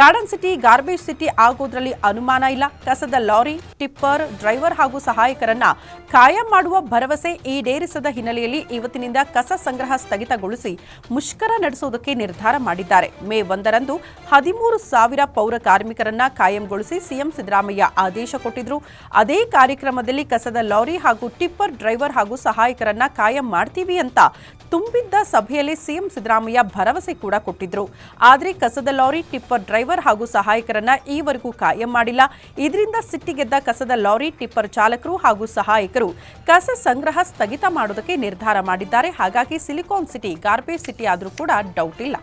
ಗಾರ್ಡನ್ ಸಿಟಿ, ಗಾರ್ಬೇಜ್ ಸಿಟಿ ಆಗೋದ್ರಲ್ಲಿ ಅನುಮಾನ ಇಲ್ಲ. ಕಸದ ಲಾರಿ, ಟಿಪ್ಪರ್, ಡ್ರೈವರ್ ಹಾಗೂ ಸಹಾಯಕರನ್ನ ಕಾಯಂ ಮಾಡುವ ಭರವಸೆ ಈಡೇರಿಸದ ಹಿನ್ನೆಲೆಯಲ್ಲಿ ಇವತ್ತಿನಿಂದ ಕಸ ಸಂಗ್ರಹ ಮುಷ್ಕರ ನಡೆಸುವುದಕ್ಕೆ ನಿರ್ಧಾರ ಮಾಡಿದ್ದಾರೆ. ಮೇ ಒಂದರಂದು ಹದಿಮೂರು ಸಾವಿರ ಪೌರ ಕಾರ್ಮಿಕರನ್ನ ಕಾಯಂಗೊಳಿಸಿ ಸಿಎಂ ಸಿದ್ದರಾಮಯ್ಯ ಆದೇಶ ಕೊಟ್ಟಿದ್ರು. ಅದೇ ಕಾರ್ಯಕ್ರಮದಲ್ಲಿ ಕಸದ ಲಾರಿ ಹಾಗೂ ಟಿಪ್ಪರ್ ಡ್ರೈವರ್ ಹಾಗೂ ಸಹಾಯಕರನ್ನ ಕಾಯಂ ಮಾಡ್ತೀವಿ ಅಂತ ತುಂಬಿದ್ದ ಸಭೆಯಲ್ಲಿ ಸಿಎಂ ಸಿದ್ದರಾಮಯ್ಯ ಭರವಸೆ ಕೂಡ ಕೊಟ್ಟಿದ್ರು. ಆದರೆ ಕಸದ ಲಾರಿ, ಟಿಪ್ಪರ್ ಡ್ರೈವರ್ ಹಾಗೂ ಸಹಾಯಕರನ್ನ ಈವರೆಗೂ ಕಾಯಂ ಮಾಡಿಲ್ಲ. ಇದರಿಂದ ಸಿಟ್ಟಿಗೆದ್ದ ಕಸದ ಲಾರಿ, ಟಿಪ್ಪರ್ ಚಾಲಕರು ಹಾಗೂ ಸಹಾಯಕರು ಕಸ ಸಂಗ್ರಹ ಸ್ಥಗಿತ ಮಾಡೋದಕ್ಕೆ ನಿರ್ಧಾರ ಮಾಡಿದ್ದಾರೆ. ಹಾಗಾಗಿ ಸಿಲಿಕಾನ್ ಸಿಟಿ ಗಾರ್ಬೇಜ್ ಸಿಟಿ ಆದರೂ ಕೂಡ ಡೌಟ್ ಇಲ್ಲ.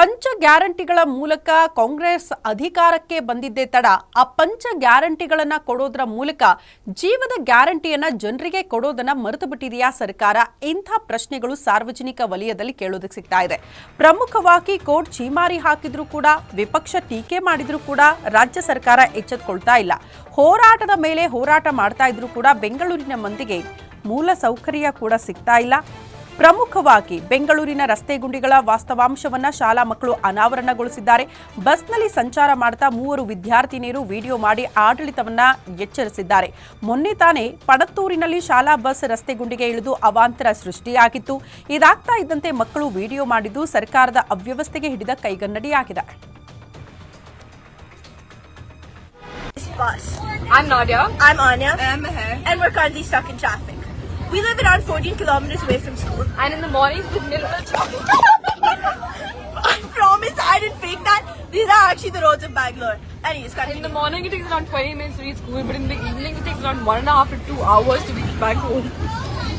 ಪಂಚ ಗ್ಯಾರಂಟಿಗಳ ಮೂಲಕ ಕಾಂಗ್ರೆಸ್ ಅಧಿಕಾರಕ್ಕೆ ಬಂದಿದ್ದೇ ತಡ. ಆ ಪಂಚ ಗ್ಯಾರಂಟಿಗಳನ್ನ ಕೊಡೋದ್ರ ಮೂಲಕ ಜೀವದ ಗ್ಯಾರಂಟಿಯನ್ನ ಜನರಿಗೆ ಕೊಡೋದನ್ನ ಮರೆತು ಬಿಟ್ಟಿದೆಯಾ ಸರ್ಕಾರ? ಇಂಥ ಪ್ರಶ್ನೆಗಳು ಸಾರ್ವಜನಿಕ ವಲಯದಲ್ಲಿ ಕೇಳೋದಕ್ಕೆ ಸಿಗ್ತಾ ಇದೆ. ಪ್ರಮುಖವಾಗಿ ಕೋರ್ಟ್ ಚೀಮಾರಿ ಹಾಕಿದ್ರು ಕೂಡ, ವಿಪಕ್ಷ ಟೀಕೆ ಮಾಡಿದ್ರು ಕೂಡ ರಾಜ್ಯ ಸರ್ಕಾರ ಎಚ್ಚೆತ್ಕೊಳ್ತಾ ಇಲ್ಲ. ಹೋರಾಟದ ಮೇಲೆ ಹೋರಾಟ ಮಾಡ್ತಾ ಇದ್ರು ಕೂಡ ಬೆಂಗಳೂರಿನ ಮಂದಿಗೆ ಮೂಲ ಸೌಕರ್ಯ ಕೂಡ ಸಿಗ್ತಾ ಇಲ್ಲ. ಪ್ರಮುಖವಾಗಿ ಬೆಂಗಳೂರಿನ ರಸ್ತೆ ಗುಂಡಿಗಳ ವಾಸ್ತವಾಂಶವನ್ನ ಶಾಲಾ ಮಕ್ಕಳು ಅನಾವರಣಗೊಳಿಸಿದ್ದಾರೆ ಬಸ್ನಲ್ಲಿ ಸಂಚಾರ ಮಾಡ್ತಾ ಮೂವರು ವಿದ್ಯಾರ್ಥಿನಿಯರು ವಿಡಿಯೋ ಮಾಡಿ ಆಡಳಿತವನ್ನ ಎಚ್ಚರಿಸಿದ್ದಾರೆ ಮೊನ್ನೆ ತಾನೇ ಪಡತ್ತೂರಿನಲ್ಲಿ ಶಾಲಾ ಬಸ್ ರಸ್ತೆ ಗುಂಡಿಗೆ ಇಳಿದು ಅವಾಂತರ ಸೃಷ್ಟಿಯಾಗಿತ್ತು ಇದಾಗ್ತಾ ಇದ್ದಂತೆ ಮಕ್ಕಳು ವಿಡಿಯೋ ಮಾಡಿದ್ದು ಸರ್ಕಾರದ ಅವ್ಯವಸ್ಥೆಗೆ ಹಿಡಿದ ಕೈಗನ್ನಡಿಯಾಗಿದೆ bus. I'm Nadia. I'm Anya. I'm Meher. And we're currently stuck in traffic. We live around 14 kilometers away from school. And in the mornings with minimal traffic. I promise I didn't fake that. These are actually the roads of Bangalore. Anyways, In the morning it takes around 20 minutes to reach school, but in the evening it takes around one and a half to two hours to reach back home.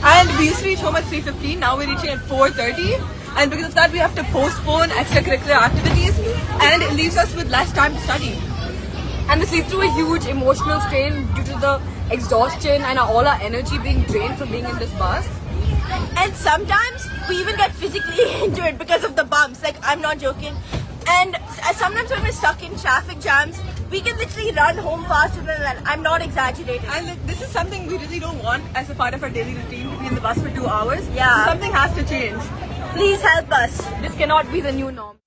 And we used to reach home at 3.15, now we're reaching at 4.30. And because of that, we have to postpone extracurricular activities and it leaves us with less time to study. And this leads to a huge emotional strain due to the exhaustion and all our energy being drained from being in this bus. And sometimes we even get physically injured because of the bumps. Like, I'm not joking. And sometimes when we're stuck in traffic jams, we can literally run home faster than that. I'm not exaggerating. And like, this is something we really don't want as a part of our daily routine to be in the bus for two hours. Yeah. So something has to change. Please help us. This cannot be the new norm.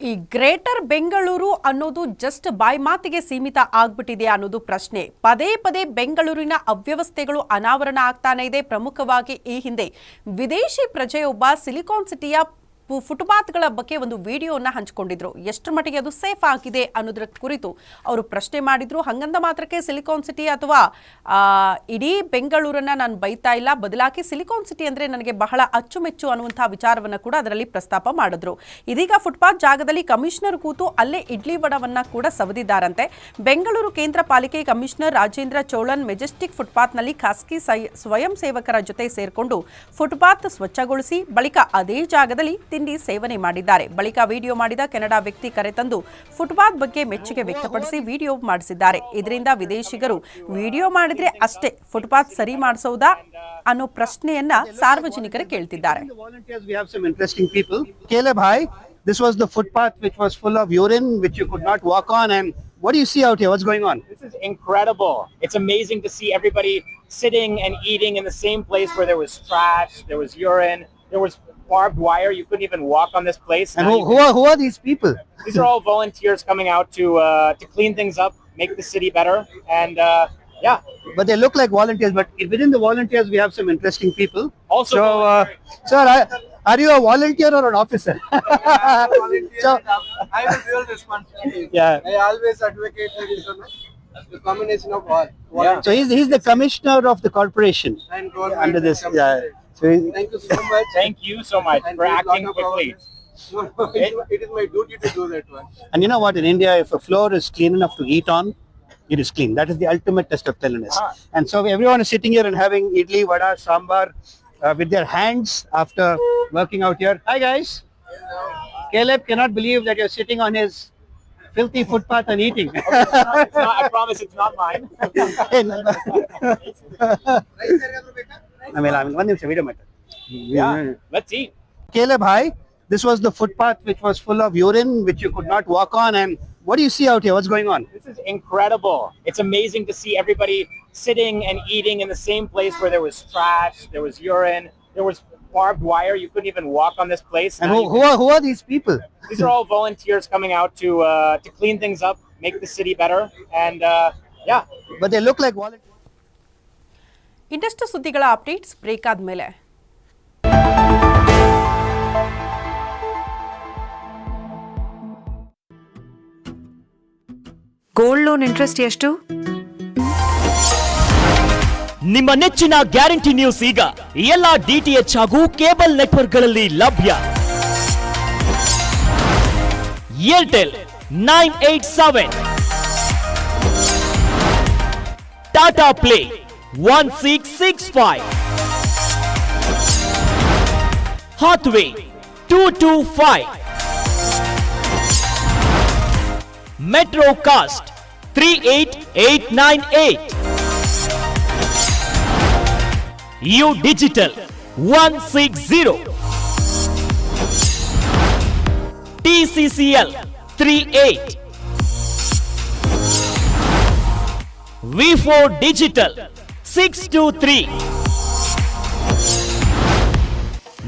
ಈ greater Bengaluru ಅನ್ನೋದು just ಬಾಯಿ ಮಾತಿಗೆ ಸೀಮಿತ ಆಗ್ಬಿಟ್ಟಿದೆ ಅನ್ನೋದು ಪ್ರಶ್ನೆ. ಪದೇ ಪದೇ ಬೆಂಗಳೂರಿನ ಅವ್ಯವಸ್ಥೆಗಳು ಅನಾವರಣ ಆಗ್ತಾನೆ ಇದೆ. ಪ್ರಮುಖವಾಗಿ ಈ ಹಿಂದೆ ವಿದೇಶಿ ಪ್ರಜೆಯೊಬ್ಬ ಸಿಲಿಕಾನ್ ಸಿಟಿಯ ಫುಟ್ಪಾತ್ಗಳ ಬಗ್ಗೆ ಒಂದು ವಿಡಿಯೋನ ಹಂಚಿಕೊಂಡಿದ್ರು. ಎಷ್ಟರ ಮಟ್ಟಿಗೆ ಅದು ಸೇಫ್ ಆಗಿದೆ ಅನ್ನೋದ್ರ ಕುರಿತು ಅವರು ಪ್ರಶ್ನೆ ಮಾಡಿದ್ರು. ಹಂಗಂದ ಮಾತ್ರಕ್ಕೆ ಸಿಲಿಕಾನ್ ಸಿಟಿ ಅಥವಾ ಇಡೀ ಬೆಂಗಳೂರನ್ನ ನಾನು ಬೈತಾ ಇಲ್ಲ. ಬದಲಾಗಿ ಸಿಲಿಕಾನ್ ಸಿಟಿ ಅಂದ್ರೆ ನನಗೆ ಬಹಳ ಅಚ್ಚುಮೆಚ್ಚು ಅನ್ನುವಂತಹ ವಿಚಾರವನ್ನ ಕೂಡ ಅದರಲ್ಲಿ ಪ್ರಸ್ತಾಪ ಮಾಡಿದ್ರು. ಇದೀಗ ಫುಟ್ಪಾತ್ ಜಾಗದಲ್ಲಿ ಕಮಿಷನರ್ ಕೂತು ಅಲ್ಲೇ ಇಡ್ಲಿ ವಡವನ್ನ ಕೂಡ ಸವದಿದ್ದಾರಂತೆ. ಬೆಂಗಳೂರು ಕೇಂದ್ರ ಪಾಲಿಕೆ ಕಮಿಷನರ್ ರಾಜೇಂದ್ರ ಚೋಳನ್ ಮೆಜೆಸ್ಟಿಕ್ ಫುಟ್ಪಾತ್ನಲ್ಲಿ ಖಾಸಗಿ ಸ್ವಯಂ ಸೇವಕರ ಜೊತೆ ಸೇರಿಕೊಂಡು ಫುಟ್ಪಾತ್ ಸ್ವಚ್ಛಗೊಳಿಸಿ, ಬಳಿಕ ಅದೇ ಜಾಗದಲ್ಲಿ ತಿಂಡಿ ಸೇವನೆ ಮಾಡಿದ್ದಾರೆ ಬಳಿಕ ವಿಡಿಯೋ ಮಾಡಿದ ಕೆನಡಾ ವ್ಯಕ್ತಿ ಕರೆತಂದು ಫುಟ್ಪಾತ್ ಬಗ್ಗೆ ಮೆಚ್ಚುಗೆ ವ್ಯಕ್ತಪಡಿಸಿ ವಿಡಿಯೋ ಮಾಡಿಸಿದ್ದಾರೆ ಇದರಿಂದ ವಿದೇಶಿಗರು ವಿಡಿಯೋ ಮಾಡಿದ್ರೆ ಅಷ್ಟೇ ಫುಟ್ಪಾತ್ ಸರಿ ಮಾಡಿಸೋದಾ ಅನ್ನೋ ಪ್ರಶ್ನೆಯನ್ನ ಸಾರ್ವಜನಿಕರು ಕೇಳ್ತಿದ್ದಾರೆ. This was the footpath which was full of urine, which you could not walk on. And what do you see out here? What's going on? This is incredible. It's amazing to see everybody sitting and eating in the same place where there was trash, there was urine, there was barbed wire. You couldn't even walk on this place. And who, who, are, who are these people? these are all volunteers coming out to uh, to clean things up, make the city better, and uh, yeah. But they look like volunteers. But within the volunteers, we have some interesting people. Also so, uh, sir, I, are you a volunteer or an officer? I am a so, I have a dual responsibility. yeah. I always advocate the reason the combination of all. Yeah. So he's, he's the commissioner of the corporation And under this. Yeah. Thank you so much. Thank you so much And for acting quickly. it. It is my duty to do that one. And you know what? In India, if a floor is clean enough to eat on, it is clean. That is the ultimate test of cleanliness. Ah. And so everyone is sitting here and having idli, vada, sambar uh, with their hands after working out here. Hi guys. Caleb cannot believe that you're sitting on his filthy footpath and eating. It's not- I promise it's not mine. Hey, I'm one video matter. Hmm. Yeah, let's see. Caleb, hi. This was the footpath which was full of urine, which you could not walk on. And what do you see out here? What's going on? This is incredible. It's amazing to see everybody sitting and eating in the same place where there was trash, there was urine, there was barbed wire. You couldn't even walk on this place. And who, who, are, who are these people? These are all volunteers coming out to uh, to clean things up, make the city better, and uh, yeah. But they look like volunteers. ಇನ್ನಷ್ಟು ಸುದ್ದಿಗಳ updates break ಆದ್ಮೇಲೆ gold loan interest ಎಷ್ಟು? ನಿಮ್ಮ ನೆಚ್ಚಿನ guarantee news ಈಗ ಎಲ್ಲ DTH ಹಾಗೂ cable ನೆಟ್ವರ್ಕ್ಗಳಲ್ಲಿ ಲಭ್ಯ. Airtel nine eight seven. Tata Play. 1665. Hathway 225. Metrocast 38898. U Digital 160. TCCL 38. V4 Digital eight nine eight U digital one six zero TCCL three eight V four digital six two three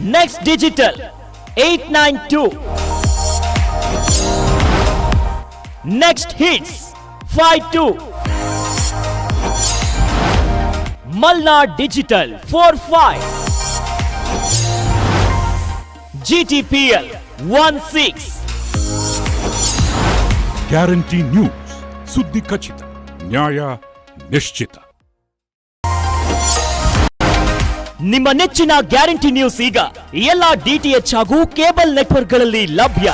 next digital eight nine two next hits five two Malnad Digital 45 GTPL 16 guarantee news ಸುದ್ದಿ ಖಚಿತ ನ್ಯಾಯ ನಿಶ್ಚಿತ ನಿಮ್ಮ ನೆಚ್ಚಿನ guarantee news ಈಗ ಎಲ್ಲ DTH ಹಾಗೂ cable ನೆಟ್ವರ್ಕ್ಗಳಲ್ಲಿ ಲಭ್ಯ.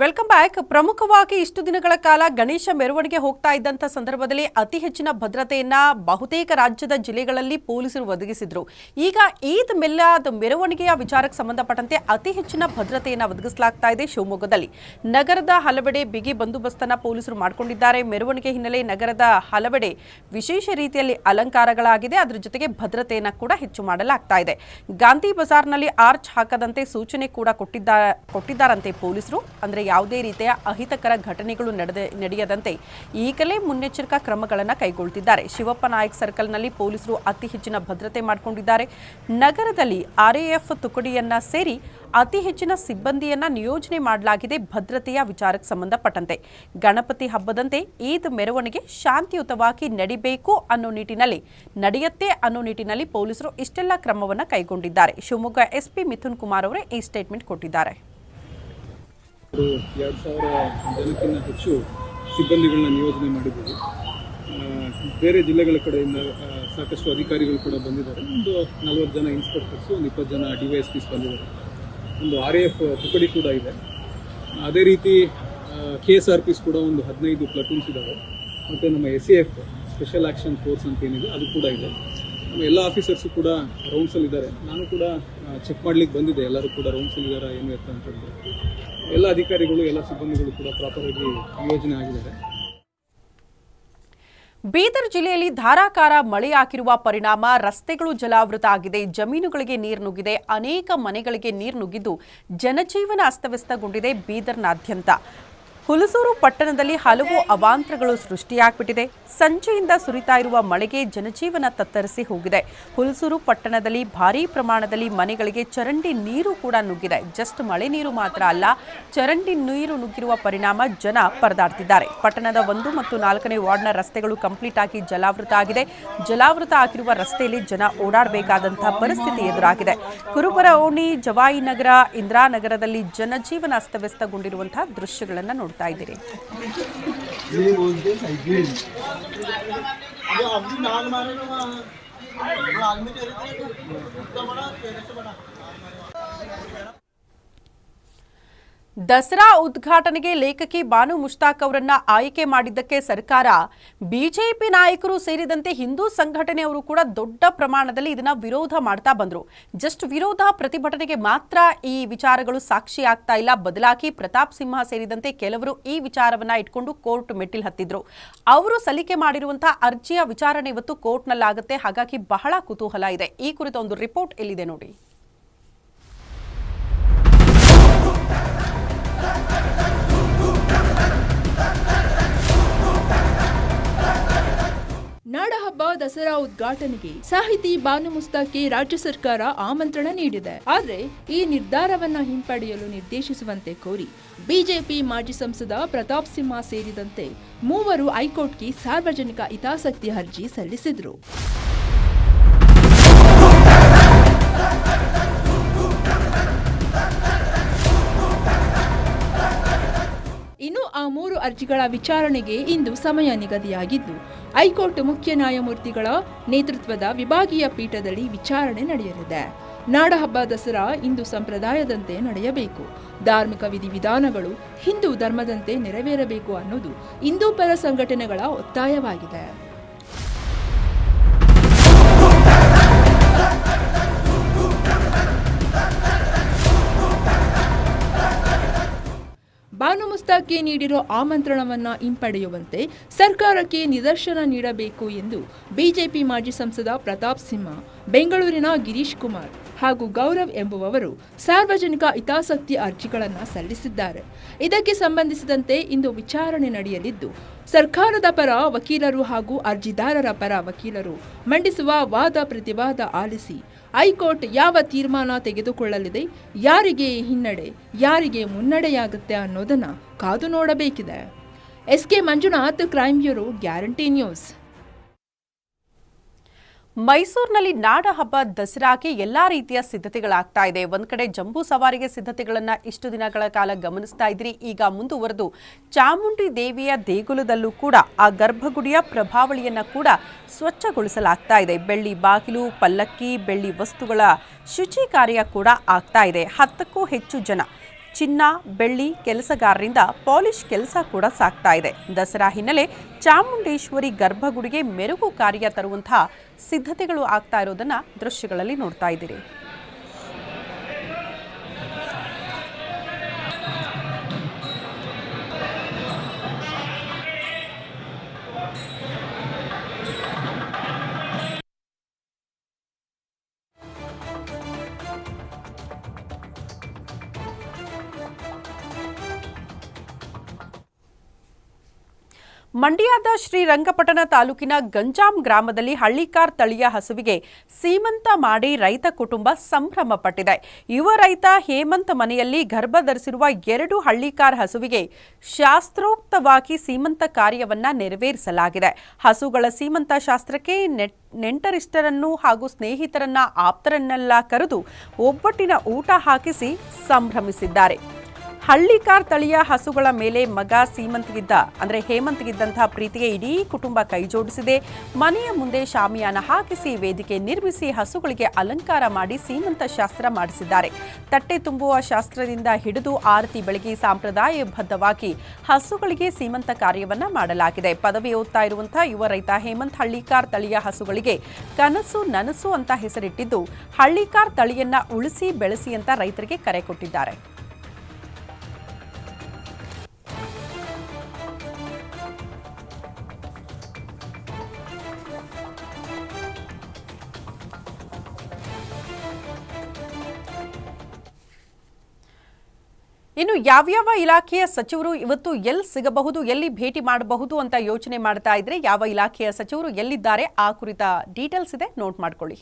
ವೆಲ್ಕಮ್ ಬ್ಯಾಕ್ ಪ್ರಮುಖವಾಗಿ ಇಷ್ಟು ದಿನಗಳ ಕಾಲ ಗಣೇಶ ಮೆರವಣಿಗೆ ಹೋಗ್ತಾ ಇದ್ದಂಥ ಸಂದರ್ಭದಲ್ಲಿ ಅತಿ ಹೆಚ್ಚಿನ ಭದ್ರತೆಯನ್ನ ಬಹುತೇಕ ರಾಜ್ಯದ ಜಿಲ್ಲೆಗಳಲ್ಲಿ ಪೊಲೀಸರು ಒದಗಿಸಿದ್ರು. ಈಗ ಈದ್ ಮೆಲ್ಲಾದ ಮೆರವಣಿಗೆಯ ವಿಚಾರಕ್ಕೆ ಸಂಬಂಧಪಟ್ಟಂತೆ ಅತಿ ಹೆಚ್ಚಿನ ಭದ್ರತೆಯನ್ನ ಒದಗಿಸಲಾಗ್ತಾ ಇದೆ ಶಿವಮೊಗ್ಗದಲ್ಲಿ. ನಗರದ ಹಲವೆಡೆ ಬಿಗಿ ಬಂದೋಬಸ್ತನ್ನ ಪೊಲೀಸರು ಮಾಡಿಕೊಂಡಿದ್ದಾರೆ. ಮೆರವಣಿಗೆ ಹಿನ್ನೆಲೆ ನಗರದ ಹಲವೆಡೆ ವಿಶೇಷ ರೀತಿಯಲ್ಲಿ ಅಲಂಕಾರಗಳಾಗಿದೆ. ಅದರ ಜೊತೆಗೆ ಭದ್ರತೆಯನ್ನ ಕೂಡ ಹೆಚ್ಚು ಮಾಡಲಾಗ್ತಾ ಇದೆ. ಗಾಂಧಿ ಬಜಾರ್ನಲ್ಲಿ ಆರ್ಚ್ ಹಾಕದಂತೆ ಸೂಚನೆ ಕೂಡ ಕೊಟ್ಟಿದ್ದ ಕೊಟ್ಟಿದ್ದಾರಂತೆ ಪೊಲೀಸರು. ಅಂದ್ರೆ ಯಾವುದೇ ರೀತಿಯ ಅಹಿತಕರ ಘಟನೆಗಳು ನಡೆದ ನಡೆಯದಂತೆ ಈಗಲೇ ಮುನ್ನೆಚ್ಚರಿಕಾ ಕ್ರಮಗಳನ್ನು ಕೈಗೊಳ್ಳುತ್ತಿದ್ದಾರೆ ಶಿವಪ್ಪ ನಾಯಕ್ ಸರ್ಕಲ್ನಲ್ಲಿ ಪೊಲೀಸರು ಅತಿ ಹೆಚ್ಚಿನ ಭದ್ರತೆ ಮಾಡಿಕೊಂಡಿದ್ದಾರೆ. ನಗರದಲ್ಲಿ ಆರ್ಎಎಫ್ ತುಕಡಿಯನ್ನ ಸೇರಿ ಅತಿ ಹೆಚ್ಚಿನ ಸಿಬ್ಬಂದಿಯನ್ನ ನಿಯೋಜನೆ ಮಾಡಲಾಗಿದೆ ಭದ್ರತೆಯ ವಿಚಾರಕ್ಕೆ ಸಂಬಂಧಪಟ್ಟಂತೆ. ಗಣಪತಿ ಹಬ್ಬದಂತೆ ಈದ್ ಮೆರವಣಿಗೆ ಶಾಂತಿಯುತವಾಗಿ ನಡಿಬೇಕು ಅನ್ನೋ ನಿಟ್ಟಿನಲ್ಲಿ, ನಡೆಯುತ್ತೆ ಅನ್ನೋ ನಿಟ್ಟಿನಲ್ಲಿ ಪೊಲೀಸರು ಇಷ್ಟೆಲ್ಲ ಕ್ರಮವನ್ನು ಕೈಗೊಂಡಿದ್ದಾರೆ. ಶಿವಮೊಗ್ಗ ಎಸ್ಪಿ ಮಿಥುನ್ ಕುಮಾರ್ ಅವರೇ ಈ ಸ್ಟೇಟ್ಮೆಂಟ್ ಕೊಟ್ಟಿದ್ದಾರೆ. ಎರಡು ಸಾವಿರ ಜನಕ್ಕಿಂತ ಹೆಚ್ಚು ಸಿಬ್ಬಂದಿಗಳನ್ನ ನಿಯೋಜನೆ ಮಾಡಿದ್ದೀವಿ ಬೇರೆ ಜಿಲ್ಲೆಗಳ ಕಡೆಯಿಂದ ಸಾಕಷ್ಟು ಅಧಿಕಾರಿಗಳು ಕೂಡ ಬಂದಿದ್ದಾರೆ. ಒಂದು ನಲವತ್ತು ಜನ ಇನ್ಸ್ಪೆಕ್ಟರ್ಸು, ಒಂದು ಇಪ್ಪತ್ತು ಜನ ಡಿ ವೈ ಎಸ್ ಪಿಸ್ ಬಂದಿದ್ದಾರೆ. ಒಂದು ಆರ್ ಎಫ್ ತುಕಡಿ ಕೂಡ ಇದೆ. ಅದೇ ರೀತಿ ಕೆ ಎಸ್ ಆರ್ ಪಿಸ್ ಕೂಡ ಒಂದು ಹದಿನೈದು ಪ್ಲಟೂನ್ಸ್ ಇದ್ದಾವೆ. ಮತ್ತು ನಮ್ಮ S A F special action force ಅಂತ ಏನಿದೆ, ಅದು ಕೂಡ ಇದೆ. ನಮ್ಮ ಎಲ್ಲ ಆಫೀಸರ್ಸು ಕೂಡ ರೌಂಡ್ಸಲ್ಲಿದ್ದಾರೆ ನಾನು ಕೂಡ ಚೆಕ್ ಮಾಡ್ಲಿಕ್ಕೆ ಬಂದಿದ್ದೆ. ಎಲ್ಲರೂ ಕೂಡ ರೌಂಡ್ಸಲ್ಲಿದ್ದಾರೆ ಏನು ಎತ್ತ ಎಲ್ಲ ಅಧಿಕಾರಿಗಳು, ಎಲ್ಲ ಸಿಬ್ಬಂದಿಗಳು ಕೂಡ ಪ್ರಾಪರಾಗಿ ನಿಯೋಜನೆ ಆಗಿದ್ದಾರೆ. ಬೀದರ್ ಜಿಲ್ಲೆಯಲ್ಲಿ ಧಾರಾಕಾರ ಮಳೆಯಾಗಿರುವ ಪರಿಣಾಮ ರಸ್ತೆಗಳು ಜಲಾವೃತ ಆಗಿದೆ. ಜಮೀನುಗಳಿಗೆ ನೀರು ನುಗ್ಗಿದೆ. ಅನೇಕ ಮನೆಗಳಿಗೆ ನೀರು ನುಗ್ಗಿದ್ದು ಜನಜೀವನ ಅಸ್ತವ್ಯಸ್ತಗೊಂಡಿದೆ ಬೀದರ್ನಾದ್ಯಂತ. ಹುಲಸೂರು ಪಟ್ಟಣದಲ್ಲಿ ಹಲವು ಅವಾಂತರಗಳು ಸೃಷ್ಟಿಯಾಗ್ಬಿಟ್ಟಿದೆ. ಸಂಜೆಯಿಂದ ಸುರಿತಾ ಇರುವ ಮಳೆಗೆ ಜನಜೀವನ ತತ್ತರಿಸಿ ಹೋಗಿದೆ. ಹುಲಸೂರು ಪಟ್ಟಣದಲ್ಲಿ ಭಾರೀ ಪ್ರಮಾಣದಲ್ಲಿ ಮನೆಗಳಿಗೆ ಚರಂಡಿ ನೀರು ಕೂಡ ನುಗ್ಗಿದೆ. ಜಸ್ಟ್ ಮಳೆ ನೀರು ಮಾತ್ರ ಅಲ್ಲ, ಚರಂಡಿ ನೀರು ನುಗ್ಗಿರುವ ಪರಿಣಾಮ ಜನ ಪರದಾಡ್ತಿದ್ದಾರೆ. ಪಟ್ಟಣದ ಒಂದು ಮತ್ತು ನಾಲ್ಕನೇ ವಾರ್ಡ್ನ ರಸ್ತೆಗಳು ಕಂಪ್ಲೀಟ್ ಆಗಿ ಜಲಾವೃತ ಆಗಿದೆ. ಜಲಾವೃತ ಆಗಿರುವ ರಸ್ತೆಯಲ್ಲಿ ಜನ ಓಡಾಡಬೇಕಾದಂತಹ ಪರಿಸ್ಥಿತಿ ಎದುರಾಗಿದೆ. ಕುರುಬರ ಓಣಿ ಜವಾಯಿ ನಗರ, ಇಂದಿರಾನಗರದಲ್ಲಿ ಜನಜೀವನ ಅಸ್ತವ್ಯಸ್ತಗೊಂಡಿರುವಂತಹ ದೃಶ್ಯಗಳನ್ನು ನೋಡ್ತಾ ಇದ್ದೀರಿ. ದಸರಾ ಉದ್ಘಾಟನೆಗೆ ಲೇಖಕಿ ಬಾನು ಮುಷ್ತಾಕ್ ಅವರನ್ನ ಆಯ್ಕೆ ಮಾಡಿದ್ದಕ್ಕೆ ಸರ್ಕಾರ, ಬಿಜೆಪಿ ನಾಯಕರು ಸೇರಿದಂತೆ ಹಿಂದೂ ಸಂಘಟನೆಯವರು ಕೂಡ ದೊಡ್ಡ ಪ್ರಮಾಣದಲ್ಲಿ ಇದನ್ನ ವಿರೋಧ ಮಾಡ್ತಾ ಬಂದರು. ಜಸ್ಟ್ ವಿರೋಧ ಪ್ರತಿಭಟನೆಗೆ ಮಾತ್ರ ಈ ವಿಚಾರಗಳು ಸಾಕ್ಷಿ ಆಗ್ತಾ ಇಲ್ಲ. ಬದಲಾಗಿ ಪ್ರತಾಪ್ ಸಿಂಹ ಸೇರಿದಂತೆ ಕೆಲವರು ಈ ವಿಚಾರವನ್ನ ಇಟ್ಕೊಂಡು ಕೋರ್ಟ್ ಮೆಟ್ಟಿಲು ಹತ್ತಿದ್ರು. ಅವರು ಸಲ್ಲಿಕೆ ಮಾಡಿರುವಂತಹ ಅರ್ಜಿಯ ವಿಚಾರಣೆ ಇವತ್ತು ಕೋರ್ಟ್ನಲ್ಲಾಗುತ್ತೆ. ಹಾಗಾಗಿ ಬಹಳ ಕುತೂಹಲ ಇದೆ. ಈ ಕುರಿತ ಒಂದು ರಿಪೋರ್ಟ್ ಎಲ್ಲಿದೆ ನೋಡಿ. ನಾಡಹಬ್ಬ ದಸರಾ ಉದ್ಘಾಟನೆಗೆ ಸಾಹಿತಿ ಬಾನು ಮುಸ್ತಾಕಿ ರಾಜ್ಯ ಸರ್ಕಾರ ಆಮಂತ್ರಣ ನೀಡಿದೆ. ಆದರೆ ಈ ನಿರ್ಧಾರವನ್ನ ಹಿಂಪಡೆಯಲು ನಿರ್ದೇಶಿಸುವಂತೆ ಕೋರಿ ಬಿಜೆಪಿ ಮಾಜಿ ಸಂಸದ ಪ್ರತಾಪ್ ಸಿಂಹ ಸೇರಿದಂತೆ ಮೂವರು ಹೈಕೋರ್ಟ್ಗೆ ಸಾರ್ವಜನಿಕ ಹಿತಾಸಕ್ತಿ ಅರ್ಜಿ ಸಲ್ಲಿಸಿದ್ರು. ಇನ್ನು ಆ ಮೂರು ಅರ್ಜಿಗಳ ವಿಚಾರಣೆಗೆ ಇಂದು ಸಮಯ ನಿಗದಿಯಾಗಿದ್ದು, ಹೈಕೋರ್ಟ್ ಮುಖ್ಯ ನ್ಯಾಯಮೂರ್ತಿಗಳ ನೇತೃತ್ವದ ವಿಭಾಗೀಯ ಪೀಠದಲ್ಲಿ ವಿಚಾರಣೆ ನಡೆಯಲಿದೆ. ನಾಡಹಬ್ಬ ದಸರಾ ಇಂದು ಸಂಪ್ರದಾಯದಂತೆ ನಡೆಯಬೇಕು. ಧಾರ್ಮಿಕ ವಿಧಿವಿಧಾನಗಳು ಹಿಂದೂ ಧರ್ಮದಂತೆ ನೆರವೇರಬೇಕು ಅನ್ನೋದು ಹಿಂದೂ ಪರ ಸಂಘಟನೆಗಳ ಒತ್ತಾಯವಾಗಿದೆ. ಬಾನು ಮುಸ್ತಾಕ್ಗೆ ನೀಡಿರೋ ಆಮಂತ್ರಣವನ್ನು ಹಿಂಪಡೆಯುವಂತೆ ಸರ್ಕಾರಕ್ಕೆ ನಿದರ್ಶನ ನೀಡಬೇಕು ಎಂದು ಬಿಜೆಪಿ ಮಾಜಿ ಸಂಸದ ಪ್ರತಾಪ್ ಸಿಂಹ, ಬೆಂಗಳೂರಿನ ಗಿರೀಶ್ ಕುಮಾರ್. ಹಾಗೂ ಗೌರವ್ ಎಂಬುವವರು ಸಾರ್ವಜನಿಕ ಹಿತಾಸಕ್ತಿ ಅರ್ಜಿಗಳನ್ನು ಸಲ್ಲಿಸಿದ್ದಾರೆ. ಇದಕ್ಕೆ ಸಂಬಂಧಿಸಿದಂತೆ ಇಂದು ವಿಚಾರಣೆ ನಡೆಯಲಿದ್ದು, ಸರ್ಕಾರದ ಪರ ವಕೀಲರು ಹಾಗೂ ಅರ್ಜಿದಾರರ ಪರ ವಕೀಲರು ಮಂಡಿಸುವ ವಾದ ಪ್ರತಿವಾದ ಆಲಿಸಿ, ಹೈಕೋರ್ಟ್ ಯಾವ ತೀರ್ಮಾನ ತೆಗೆದುಕೊಳ್ಳಲಿದೆ, ಯಾರಿಗೆ ಹಿನ್ನಡೆ, ಯಾರಿಗೆ ಮುನ್ನಡೆಯಾಗುತ್ತೆ ಅನ್ನೋದನ್ನು ಕಾದು ನೋಡಬೇಕಿದೆ. S K Manjunath crime bureau, guarantee news. ಮೈಸೂರಿನಲ್ಲಿ ನಾಡ ಹಬ್ಬ ದಸರಾಗೆ ಎಲ್ಲಾ ರೀತಿಯ ಸಿದ್ಧತೆಗಳಾಗ್ತಾ ಇದೆ. ಒಂದ್ ಕಡೆ ಜಂಬೂ ಸವಾರಿಗೆ ಸಿದ್ಧತೆಗಳನ್ನ ಇಷ್ಟು ದಿನಗಳ ಕಾಲ ಗಮನಿಸ್ತಾ ಇದ್ರಿ. ಈಗ ಮುಂದುವರೆದು ಚಾಮುಂಡಿ ದೇವಿಯ ದೇಗುಲದಲ್ಲೂ ಕೂಡ ಆ ಗರ್ಭಗುಡಿಯ ಪ್ರಭಾವಳಿಯನ್ನ ಕೂಡ ಸ್ವಚ್ಛಗೊಳಿಸಲಾಗ್ತಾ ಇದೆ. ಬೆಳ್ಳಿ ಬಾಗಿಲು, ಪಲ್ಲಕ್ಕಿ, ಬೆಳ್ಳಿ ವಸ್ತುಗಳ ಶುಚಿ ಕಾರ್ಯ ಕೂಡ ಆಗ್ತಾ ಇದೆ. ಹತ್ತಕ್ಕೂ ಹೆಚ್ಚು ಜನ ಚಿನ್ನ, ಬೆಳ್ಳಿ ಕೆಲಸಗಾರರಿಂದ ಪಾಲಿಶ್ ಕೆಲಸ ಕೂಡ ಸಾಗ್ತಾ ಇದೆ. ದಸರಾ ಹಿನ್ನೆಲೆ ಚಾಮುಂಡೇಶ್ವರಿ ಗರ್ಭಗುಡಿಗೆ ಮೆರುಗು ಕಾರ್ಯ ತರುವಂತಹ ಸಿದ್ಧತೆಗಳು ಆಗ್ತಾ ಇರೋದನ್ನ ದೃಶ್ಯಗಳಲ್ಲಿ ನೋಡ್ತಾ ಇದ್ದೀರಿ. ಮಂಡ್ಯದ ಶ್ರೀರಂಗಪಟ್ಟಣ ತಾಲೂಕಿನ ಗಂಜಾಂ ಗ್ರಾಮದಲ್ಲಿ ಹಳ್ಳಿಕಾರ್ ತಳಿಯ ಹಸುವಿಗೆ ಸೀಮಂತ ಮಾಡಿ ರೈತ ಕುಟುಂಬ ಸಂಭ್ರಮ ಪಟ್ಟಿದೆ. ಯುವ ರೈತ ಹೇಮಂತ್ ಮನೆಯಲ್ಲಿ ಗರ್ಭ ಧರಿಸಿರುವ ಎರಡು ಹಳ್ಳಿಕಾರ್ ಹಸುವಿಗೆ ಶಾಸ್ತ್ರೋಕ್ತವಾಗಿ ಸೀಮಂತ ಕಾರ್ಯವನ್ನ ನೆರವೇರಿಸಲಾಗಿದೆ. ಹಸುಗಳ ಸೀಮಂತ ಶಾಸ್ತ್ರಕ್ಕೆ ನೆಟ್, ನೆಂಟರಿಷ್ಟರನ್ನು ಹಾಗೂ ಸ್ನೇಹಿತರನ್ನ ಆಪ್ತರನ್ನೆಲ್ಲ ಕರೆದು ಒಬ್ಬಟ್ಟಿನ ಊಟ ಹಾಕಿಸಿ ಸಂಭ್ರಮಿಸಿದ್ದಾರೆ. ಹಳ್ಳಿಕಾರ್ ತಳಿಯ ಹಸುಗಳ ಮೇಲೆ ಮಗ ಸೀಮಂತ್ಗಿದ್ದ, ಅಂದ್ರೆ ಹೇಮಂತ್ಗಿದ್ದಂತಹ ಪ್ರೀತಿಗೆ ಇಡೀ ಕುಟುಂಬ ಕೈಜೋಡಿಸಿದೆ ಮನೆಯ ಮುಂದೆ ಶಾಮಿಯಾನ ಹಾಕಿಸಿ ವೇದಿಕೆ ನಿರ್ಮಿಸಿ ಹಸುಗಳಿಗೆ ಅಲಂಕಾರ ಮಾಡಿ ಸೀಮಂತ ಶಾಸ್ತ್ರ ಮಾಡಿಸಿದ್ದಾರೆ. ತಟ್ಟೆ ತುಂಬುವ ಶಾಸ್ತ್ರದಿಂದ ಹಿಡಿದು ಆರತಿ ಬೆಳಗಿ ಸಾಂಪ್ರದಾಯಬದ್ಧವಾಗಿ ಹಸುಗಳಿಗೆ ಸೀಮಂತ ಕಾರ್ಯವನ್ನ ಮಾಡಲಾಗಿದೆ. ಪದವಿ ಓದ್ತಾ ಇರುವಂತಹ ಯುವ ರೈತ ಹೇಮಂತ್ ಹಳ್ಳಿಕಾರ್ ತಳಿಯ ಹಸುಗಳಿಗೆ ಕನಸು ನನಸು ಅಂತ ಹೆಸರಿಟ್ಟಿದ್ದು ಹಳ್ಳಿಕಾರ್ ತಳಿಯನ್ನ ಉಳಿಸಿ ಬೆಳೆಸಿ ಅಂತ ರೈತರಿಗೆ ಕರೆ ಕೊಟ್ಟಿದ್ದಾರೆ. ಇನ್ನು ಯಾವ್ಯಾವ ಇಲಾಖೆಯ ಸಚಿವರು ಇವತ್ತು ಎಲ್ಲಿ ಸಿಗಬಹುದು, ಎಲ್ಲಿ ಭೇಟಿ ಮಾಡಬಹುದು ಅಂತ ಯೋಚನೆ ಮಾಡ್ತಾ ಇದ್ರೆ ಯಾವ ಇಲಾಖೆಯ ಸಚಿವರು ಎಲ್ಲಿದ್ದಾರೆ, ಆ ಕುರಿತ ಡೀಟೇಲ್ಸ್ ಇದೆ ನೋಟ್ ಮಾಡ್ಕೊಳ್ಳಿ.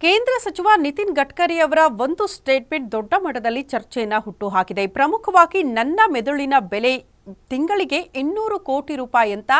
ಕೇಂದ್ರ ಸಚಿವ ನಿತಿನ್ ಗಡ್ಕರಿ ಅವರ ಒಂದು ಸ್ಟೇಟ್ಮೆಂಟ್ ದೊಡ್ಡ ಮಟ್ಟದಲ್ಲಿ ಚರ್ಚೆನ ಹುಟ್ಟು ಹಾಕಿದೆ ಪ್ರಮುಖವಾಗಿ ನನ್ನ ಮೆದುಳಿನ ಬೆಲೆ ತಿಂಗಳಿಗೆ ಇನ್ನೂರು ಕೋಟಿ ರೂಪಾಯಿ ಅಂತ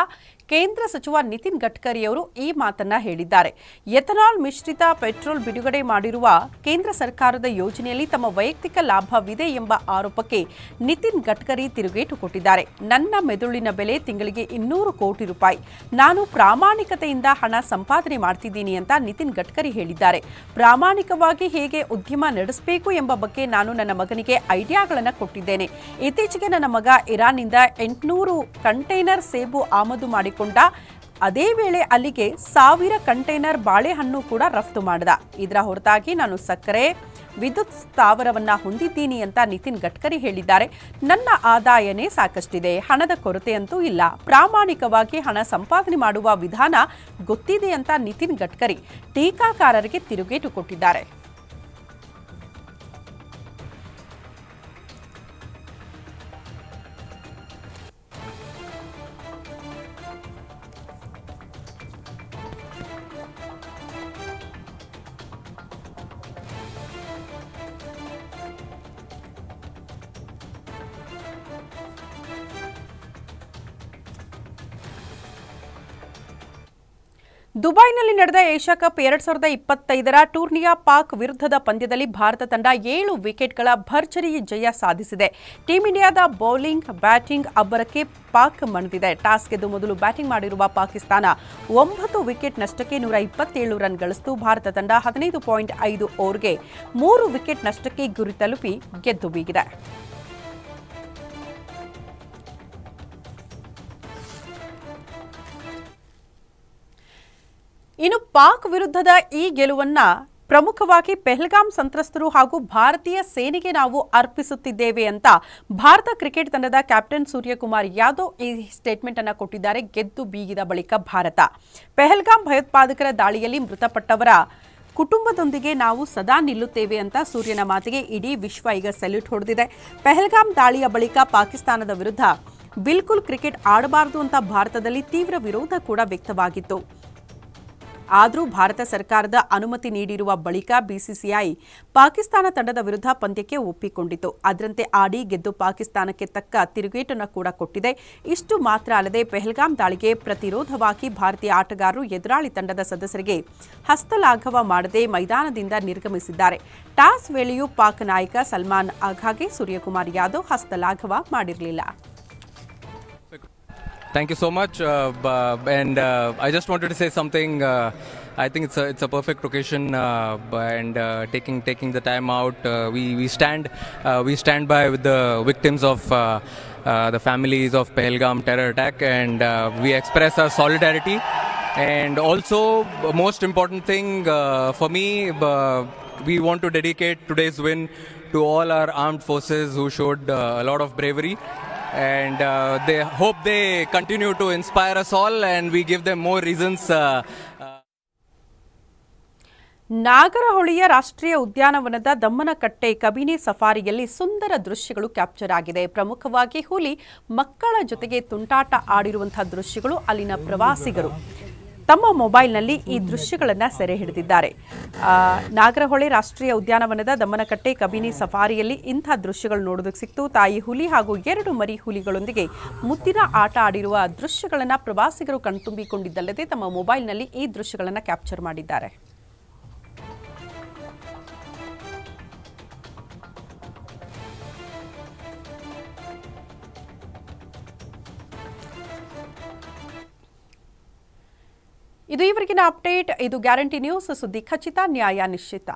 ಕೇಂದ್ರ ಸಚಿವ ನಿತಿನ್ ಗಡ್ಕರಿ ಅವರು ಈ ಮಾತನ್ನ ಹೇಳಿದ್ದಾರೆ. ಎಥನಾಲ್ ಮಿಶ್ರಿತ ಪೆಟ್ರೋಲ್ ಬಿಡುಗಡೆ ಮಾಡಿರುವ ಕೇಂದ್ರ ಸರ್ಕಾರದ ಯೋಜನೆಯಲ್ಲಿ ತಮ್ಮ ವೈಯಕ್ತಿಕ ಲಾಭವಿದೆ ಎಂಬ ಆರೋಪಕ್ಕೆ ನಿತಿನ್ ಗಡ್ಕರಿ ತಿರುಗೇಟು ಕೊಟ್ಟಿದ್ದಾರೆ. ನನ್ನ ಮೆದುಳಿನ ಬೆಲೆ ತಿಂಗಳಿಗೆ ಇನ್ನೂರು ಕೋಟಿ ರೂಪಾಯಿ. ನಾನು ಪ್ರಾಮಾಣಿಕತೆಯಿಂದ ಹಣ ಸಂಪಾದನೆ ಮಾಡ್ತಿದ್ದೀನಿ ಅಂತ ನಿತಿನ್ ಗಡ್ಕರಿ ಹೇಳಿದ್ದಾರೆ. ಪ್ರಾಮಾಣಿಕವಾಗಿ ಹೇಗೆ ಉದ್ಯಮ ನಡೆಸಬೇಕು ಎಂಬ ಬಗ್ಗೆ ನಾನು ನನ್ನ ಮಗನಿಗೆ ಐಡಿಯಾಗಳನ್ನು ಕೊಟ್ಟಿದ್ದೇನೆ. ಇತ್ತೀಚೆಗೆ ನನ್ನ ಮಗ ಇರಾನ್ನಿಂದ ಎಂಟುನೂರು ಕಂಟೈನರ್ ಸೇಬು ಆಮದು ಮಾಡಿಕೊಂಡ ಅದೇ ವೇಳೆ ಅಲ್ಲಿಗೆ ಸಾವಿರ ಕಂಟೈನರ್ ಬಾಳೆಹಣ್ಣು ಕೂಡ ರಫ್ತು ಮಾಡಿದ. ಇದರ ಹೊರತಾಗಿ ನಾನು ಸಕ್ಕರೆ, ವಿದ್ಯುತ್ ಸ್ಥಾವರವನ್ನ ಹೊಂದಿದ್ದೀನಿ ಅಂತ ನಿತಿನ್ ಗಡ್ಕರಿ ಹೇಳಿದ್ದಾರೆ. ನನ್ನ ಆದಾಯನೇ ಸಾಕಷ್ಟಿದೆ, ಹಣದ ಕೊರತೆ ಅಂತೂ ಇಲ್ಲ. ಪ್ರಾಮಾಣಿಕವಾಗಿ ಹಣ ಸಂಪಾದನೆ ಮಾಡುವ ವಿಧಾನ ಗೊತ್ತಿದೆ ಅಂತ ನಿತಿನ್ ಗಡ್ಕರಿ ಟೀಕಾಕಾರರಿಗೆ ತಿರುಗೇಟು ಕೊಟ್ಟಿದ್ದಾರೆ. ದುಬೈನಲ್ಲಿ ನಡೆದ ಏಷ್ಯಾ ಕಪ್ ಎರಡ್ ಸಾವಿರದ ಇಪ್ಪತ್ತೈದರ ಟೂರ್ನಿಯ ಪಾಕ್ ವಿರುದ್ಧದ ಪಂದ್ಯದಲ್ಲಿ ಭಾರತ ತಂಡ ಏಳು ವಿಕೆಟ್ಗಳ ಭರ್ಜರಿ ಜಯ ಸಾಧಿಸಿದೆ. ಟೀಂ ಇಂಡಿಯಾದ ಬೌಲಿಂಗ್, ಬ್ಯಾಟಿಂಗ್ ಅಬ್ಬರಕ್ಕೆ ಪಾಕ್ ಮಣಿದಿದೆ. ಟಾಸ್ ಗೆದ್ದು ಮೊದಲು ಬ್ಯಾಟಿಂಗ್ ಮಾಡಿರುವ ಪಾಕಿಸ್ತಾನ ಒಂಬತ್ತು ವಿಕೆಟ್ ನಷ್ಟಕ್ಕೆ ನೂರ ಇಪ್ಪತ್ತೇಳು ರನ್ ಗಳಿಸಿತು. ಭಾರತ ತಂಡ ಹದಿನೈದು ಪಾಯಿಂಟ್ ಐದು ಓವರ್ಗೆ ಮೂರು ವಿಕೆಟ್ ನಷ್ಟಕ್ಕೆ ಗುರಿ ತಲುಪಿ ಗೆದ್ದು ಬೀಗಿದೆ. ಇನ್ನು ಪಾಕ್ ವಿರುದ್ಧದ ಈ ಗೆಲುವನ್ನ ಪ್ರಮುಖವಾಗಿ ಪೆಹಲ್ಗಾಮ್ ಸಂತ್ರಸ್ತರು ಹಾಗೂ ಭಾರತೀಯ ಸೇನೆಗೆ ನಾವು ಅರ್ಪಿಸುತ್ತಿದ್ದೇವೆ ಅಂತ ಭಾರತ ಕ್ರಿಕೆಟ್ ತಂಡದ ಕ್ಯಾಪ್ಟನ್ ಸೂರ್ಯಕುಮಾರ್ ಯಾದವ್ ಈ ಸ್ಟೇಟ್ಮೆಂಟ್ ಅನ್ನು ಕೊಟ್ಟಿದ್ದಾರೆ. ಗೆದ್ದು ಬೀಗಿದ ಬಳಿಕ ಭಾರತ. ಪೆಹಲ್ಗಾಮ್ ಭಯೋತ್ಪಾದಕರ ದಾಳಿಯಲ್ಲಿ ಮೃತಪಟ್ಟವರ ಕುಟುಂಬದೊಂದಿಗೆ ನಾವು ಸದಾ ನಿಲ್ಲುತ್ತೇವೆ ಅಂತ ಸೂರ್ಯನ ಮಾತಿಗೆ ಇಡೀ ವಿಶ್ವ ಈಗ ಸೆಲ್ಯೂಟ್ ಹೊಡೆದಿದೆ. ಪೆಹಲ್ಗಾಮ್ ದಾಳಿಯ ಬಳಿಕ ಪಾಕಿಸ್ತಾನದ ವಿರುದ್ಧ ಬಿಲ್ಕುಲ್ ಕ್ರಿಕೆಟ್ ಆಡಬಾರದು ಅಂತ ಭಾರತದಲ್ಲಿ ತೀವ್ರ ವಿರೋಧ ಕೂಡ ವ್ಯಕ್ತವಾಗಿತ್ತು. ಆದರೂ ಭಾರತ ಸರ್ಕಾರದ ಅನುಮತಿ ನೀಡಿರುವ ಬಳಿಕ ಬಿಸಿಸಿಐ ಪಾಕಿಸ್ತಾನ ತಂಡದ ವಿರುದ್ಧ ಪಂದ್ಯಕ್ಕೆ ಒಪ್ಪಿಕೊಂಡಿತು. ಅದರಂತೆ ಆಡಿ ಗೆದ್ದು ಪಾಕಿಸ್ತಾನಕ್ಕೆ ತಕ್ಕ ತಿರುಗೇಟನ್ನು ಕೂಡ ಕೊಟ್ಟಿದೆ. ಇಷ್ಟು ಮಾತ್ರ ಅಲ್ಲದೆ ಪೆಹಲ್ಗಾಮ್ ದಾಳಿಗೆ ಪ್ರತಿರೋಧವಾಗಿ ಭಾರತೀಯ ಆಟಗಾರರು ಎದುರಾಳಿ ತಂಡದ ಸದಸ್ಯರಿಗೆ ಹಸ್ತಲಾಘವ ಮಾಡದೆ ಮೈದಾನದಿಂದ ನಿರ್ಗಮಿಸಿದ್ದಾರೆ. ಟಾಸ್ ವೇಳೆಯೂ ಪಾಕ್ ನಾಯಕ ಸಲ್ಮಾನ್ ಆಘಾಗೆ ಸೂರ್ಯಕುಮಾರ್ ಯಾದವ್ ಹಸ್ತಲಾಘವ ಮಾಡಿರಲಿಲ್ಲ. Thank you so much. Uh, and uh, I just wanted to say something. Uh, I think it's a, it's a perfect occasion, uh, and uh, taking taking the time out, uh, we we stand we stand by with the victims of the families of Pahalgam terror attack, and we express our solidarity. And also, most important thing for me, we want to dedicate today's win to all our armed forces who showed a lot of bravery and uh, they hope they continue to inspire us all and we give them more reasons uh, uh, ನಾಗರಹೊಳಿಯ ರಾಷ್ಟ್ರೀಯ ಉದ್ಯಾನವನದ ದಮ್ಮನಕಟ್ಟೆ ಕಬಿನಿ ಸಫಾರಿಯಲ್ಲಿ ಸುಂದರ ದೃಶ್ಯಗಳು capture ಆಗಿದೆ. ಪ್ರಮುಖವಾಗಿ ಹುಲಿ ಮಕ್ಕಳ ಜೊತೆಗೆ ತುಂಟಾಟ ಆಡಿರುವಂತಹ ದೃಶ್ಯಗಳು ಅಲ್ಲಿನ ಪ್ರವಾಸಿಗರು. ತಮ್ಮ ಮೊಬೈಲ್ನಲ್ಲಿ ಈ ದೃಶ್ಯಗಳನ್ನು ಸೆರೆ ಹಿಡಿದಿದ್ದಾರೆ. ನಾಗರಹೊಳೆ ರಾಷ್ಟ್ರೀಯ ಉದ್ಯಾನವನದ ದಮ್ಮನಕಟ್ಟೆ ಕಬಿನಿ ಸಫಾರಿಯಲ್ಲಿ ಇಂಥ ದೃಶ್ಯಗಳು ನೋಡೋದಕ್ಕೆ ಸಿಕ್ತು. ತಾಯಿ ಹುಲಿ ಹಾಗೂ ಎರಡು ಮರಿ ಹುಲಿಗಳೊಂದಿಗೆ ಮುತ್ತಿನ ಆಟ ಆಡಿರುವ ದೃಶ್ಯಗಳನ್ನು ಪ್ರವಾಸಿಗರು ಕಣ್ತುಂಬಿಕೊಂಡಿದ್ದಲ್ಲದೆ ತಮ್ಮ ಮೊಬೈಲ್ನಲ್ಲಿ ಈ ದೃಶ್ಯಗಳನ್ನು ಕ್ಯಾಪ್ಚರ್ ಮಾಡಿದ್ದಾರೆ. ಇದು ಇವರಿಗಿನ ಅಪ್ಡೇಟ್. ಇದು ಗ್ಯಾರಂಟಿ ನ್ಯೂಸ್. ಸುದ್ದಿ ಖಚಿತ ನ್ಯಾಯ ನಿಶ್ಚಿತ.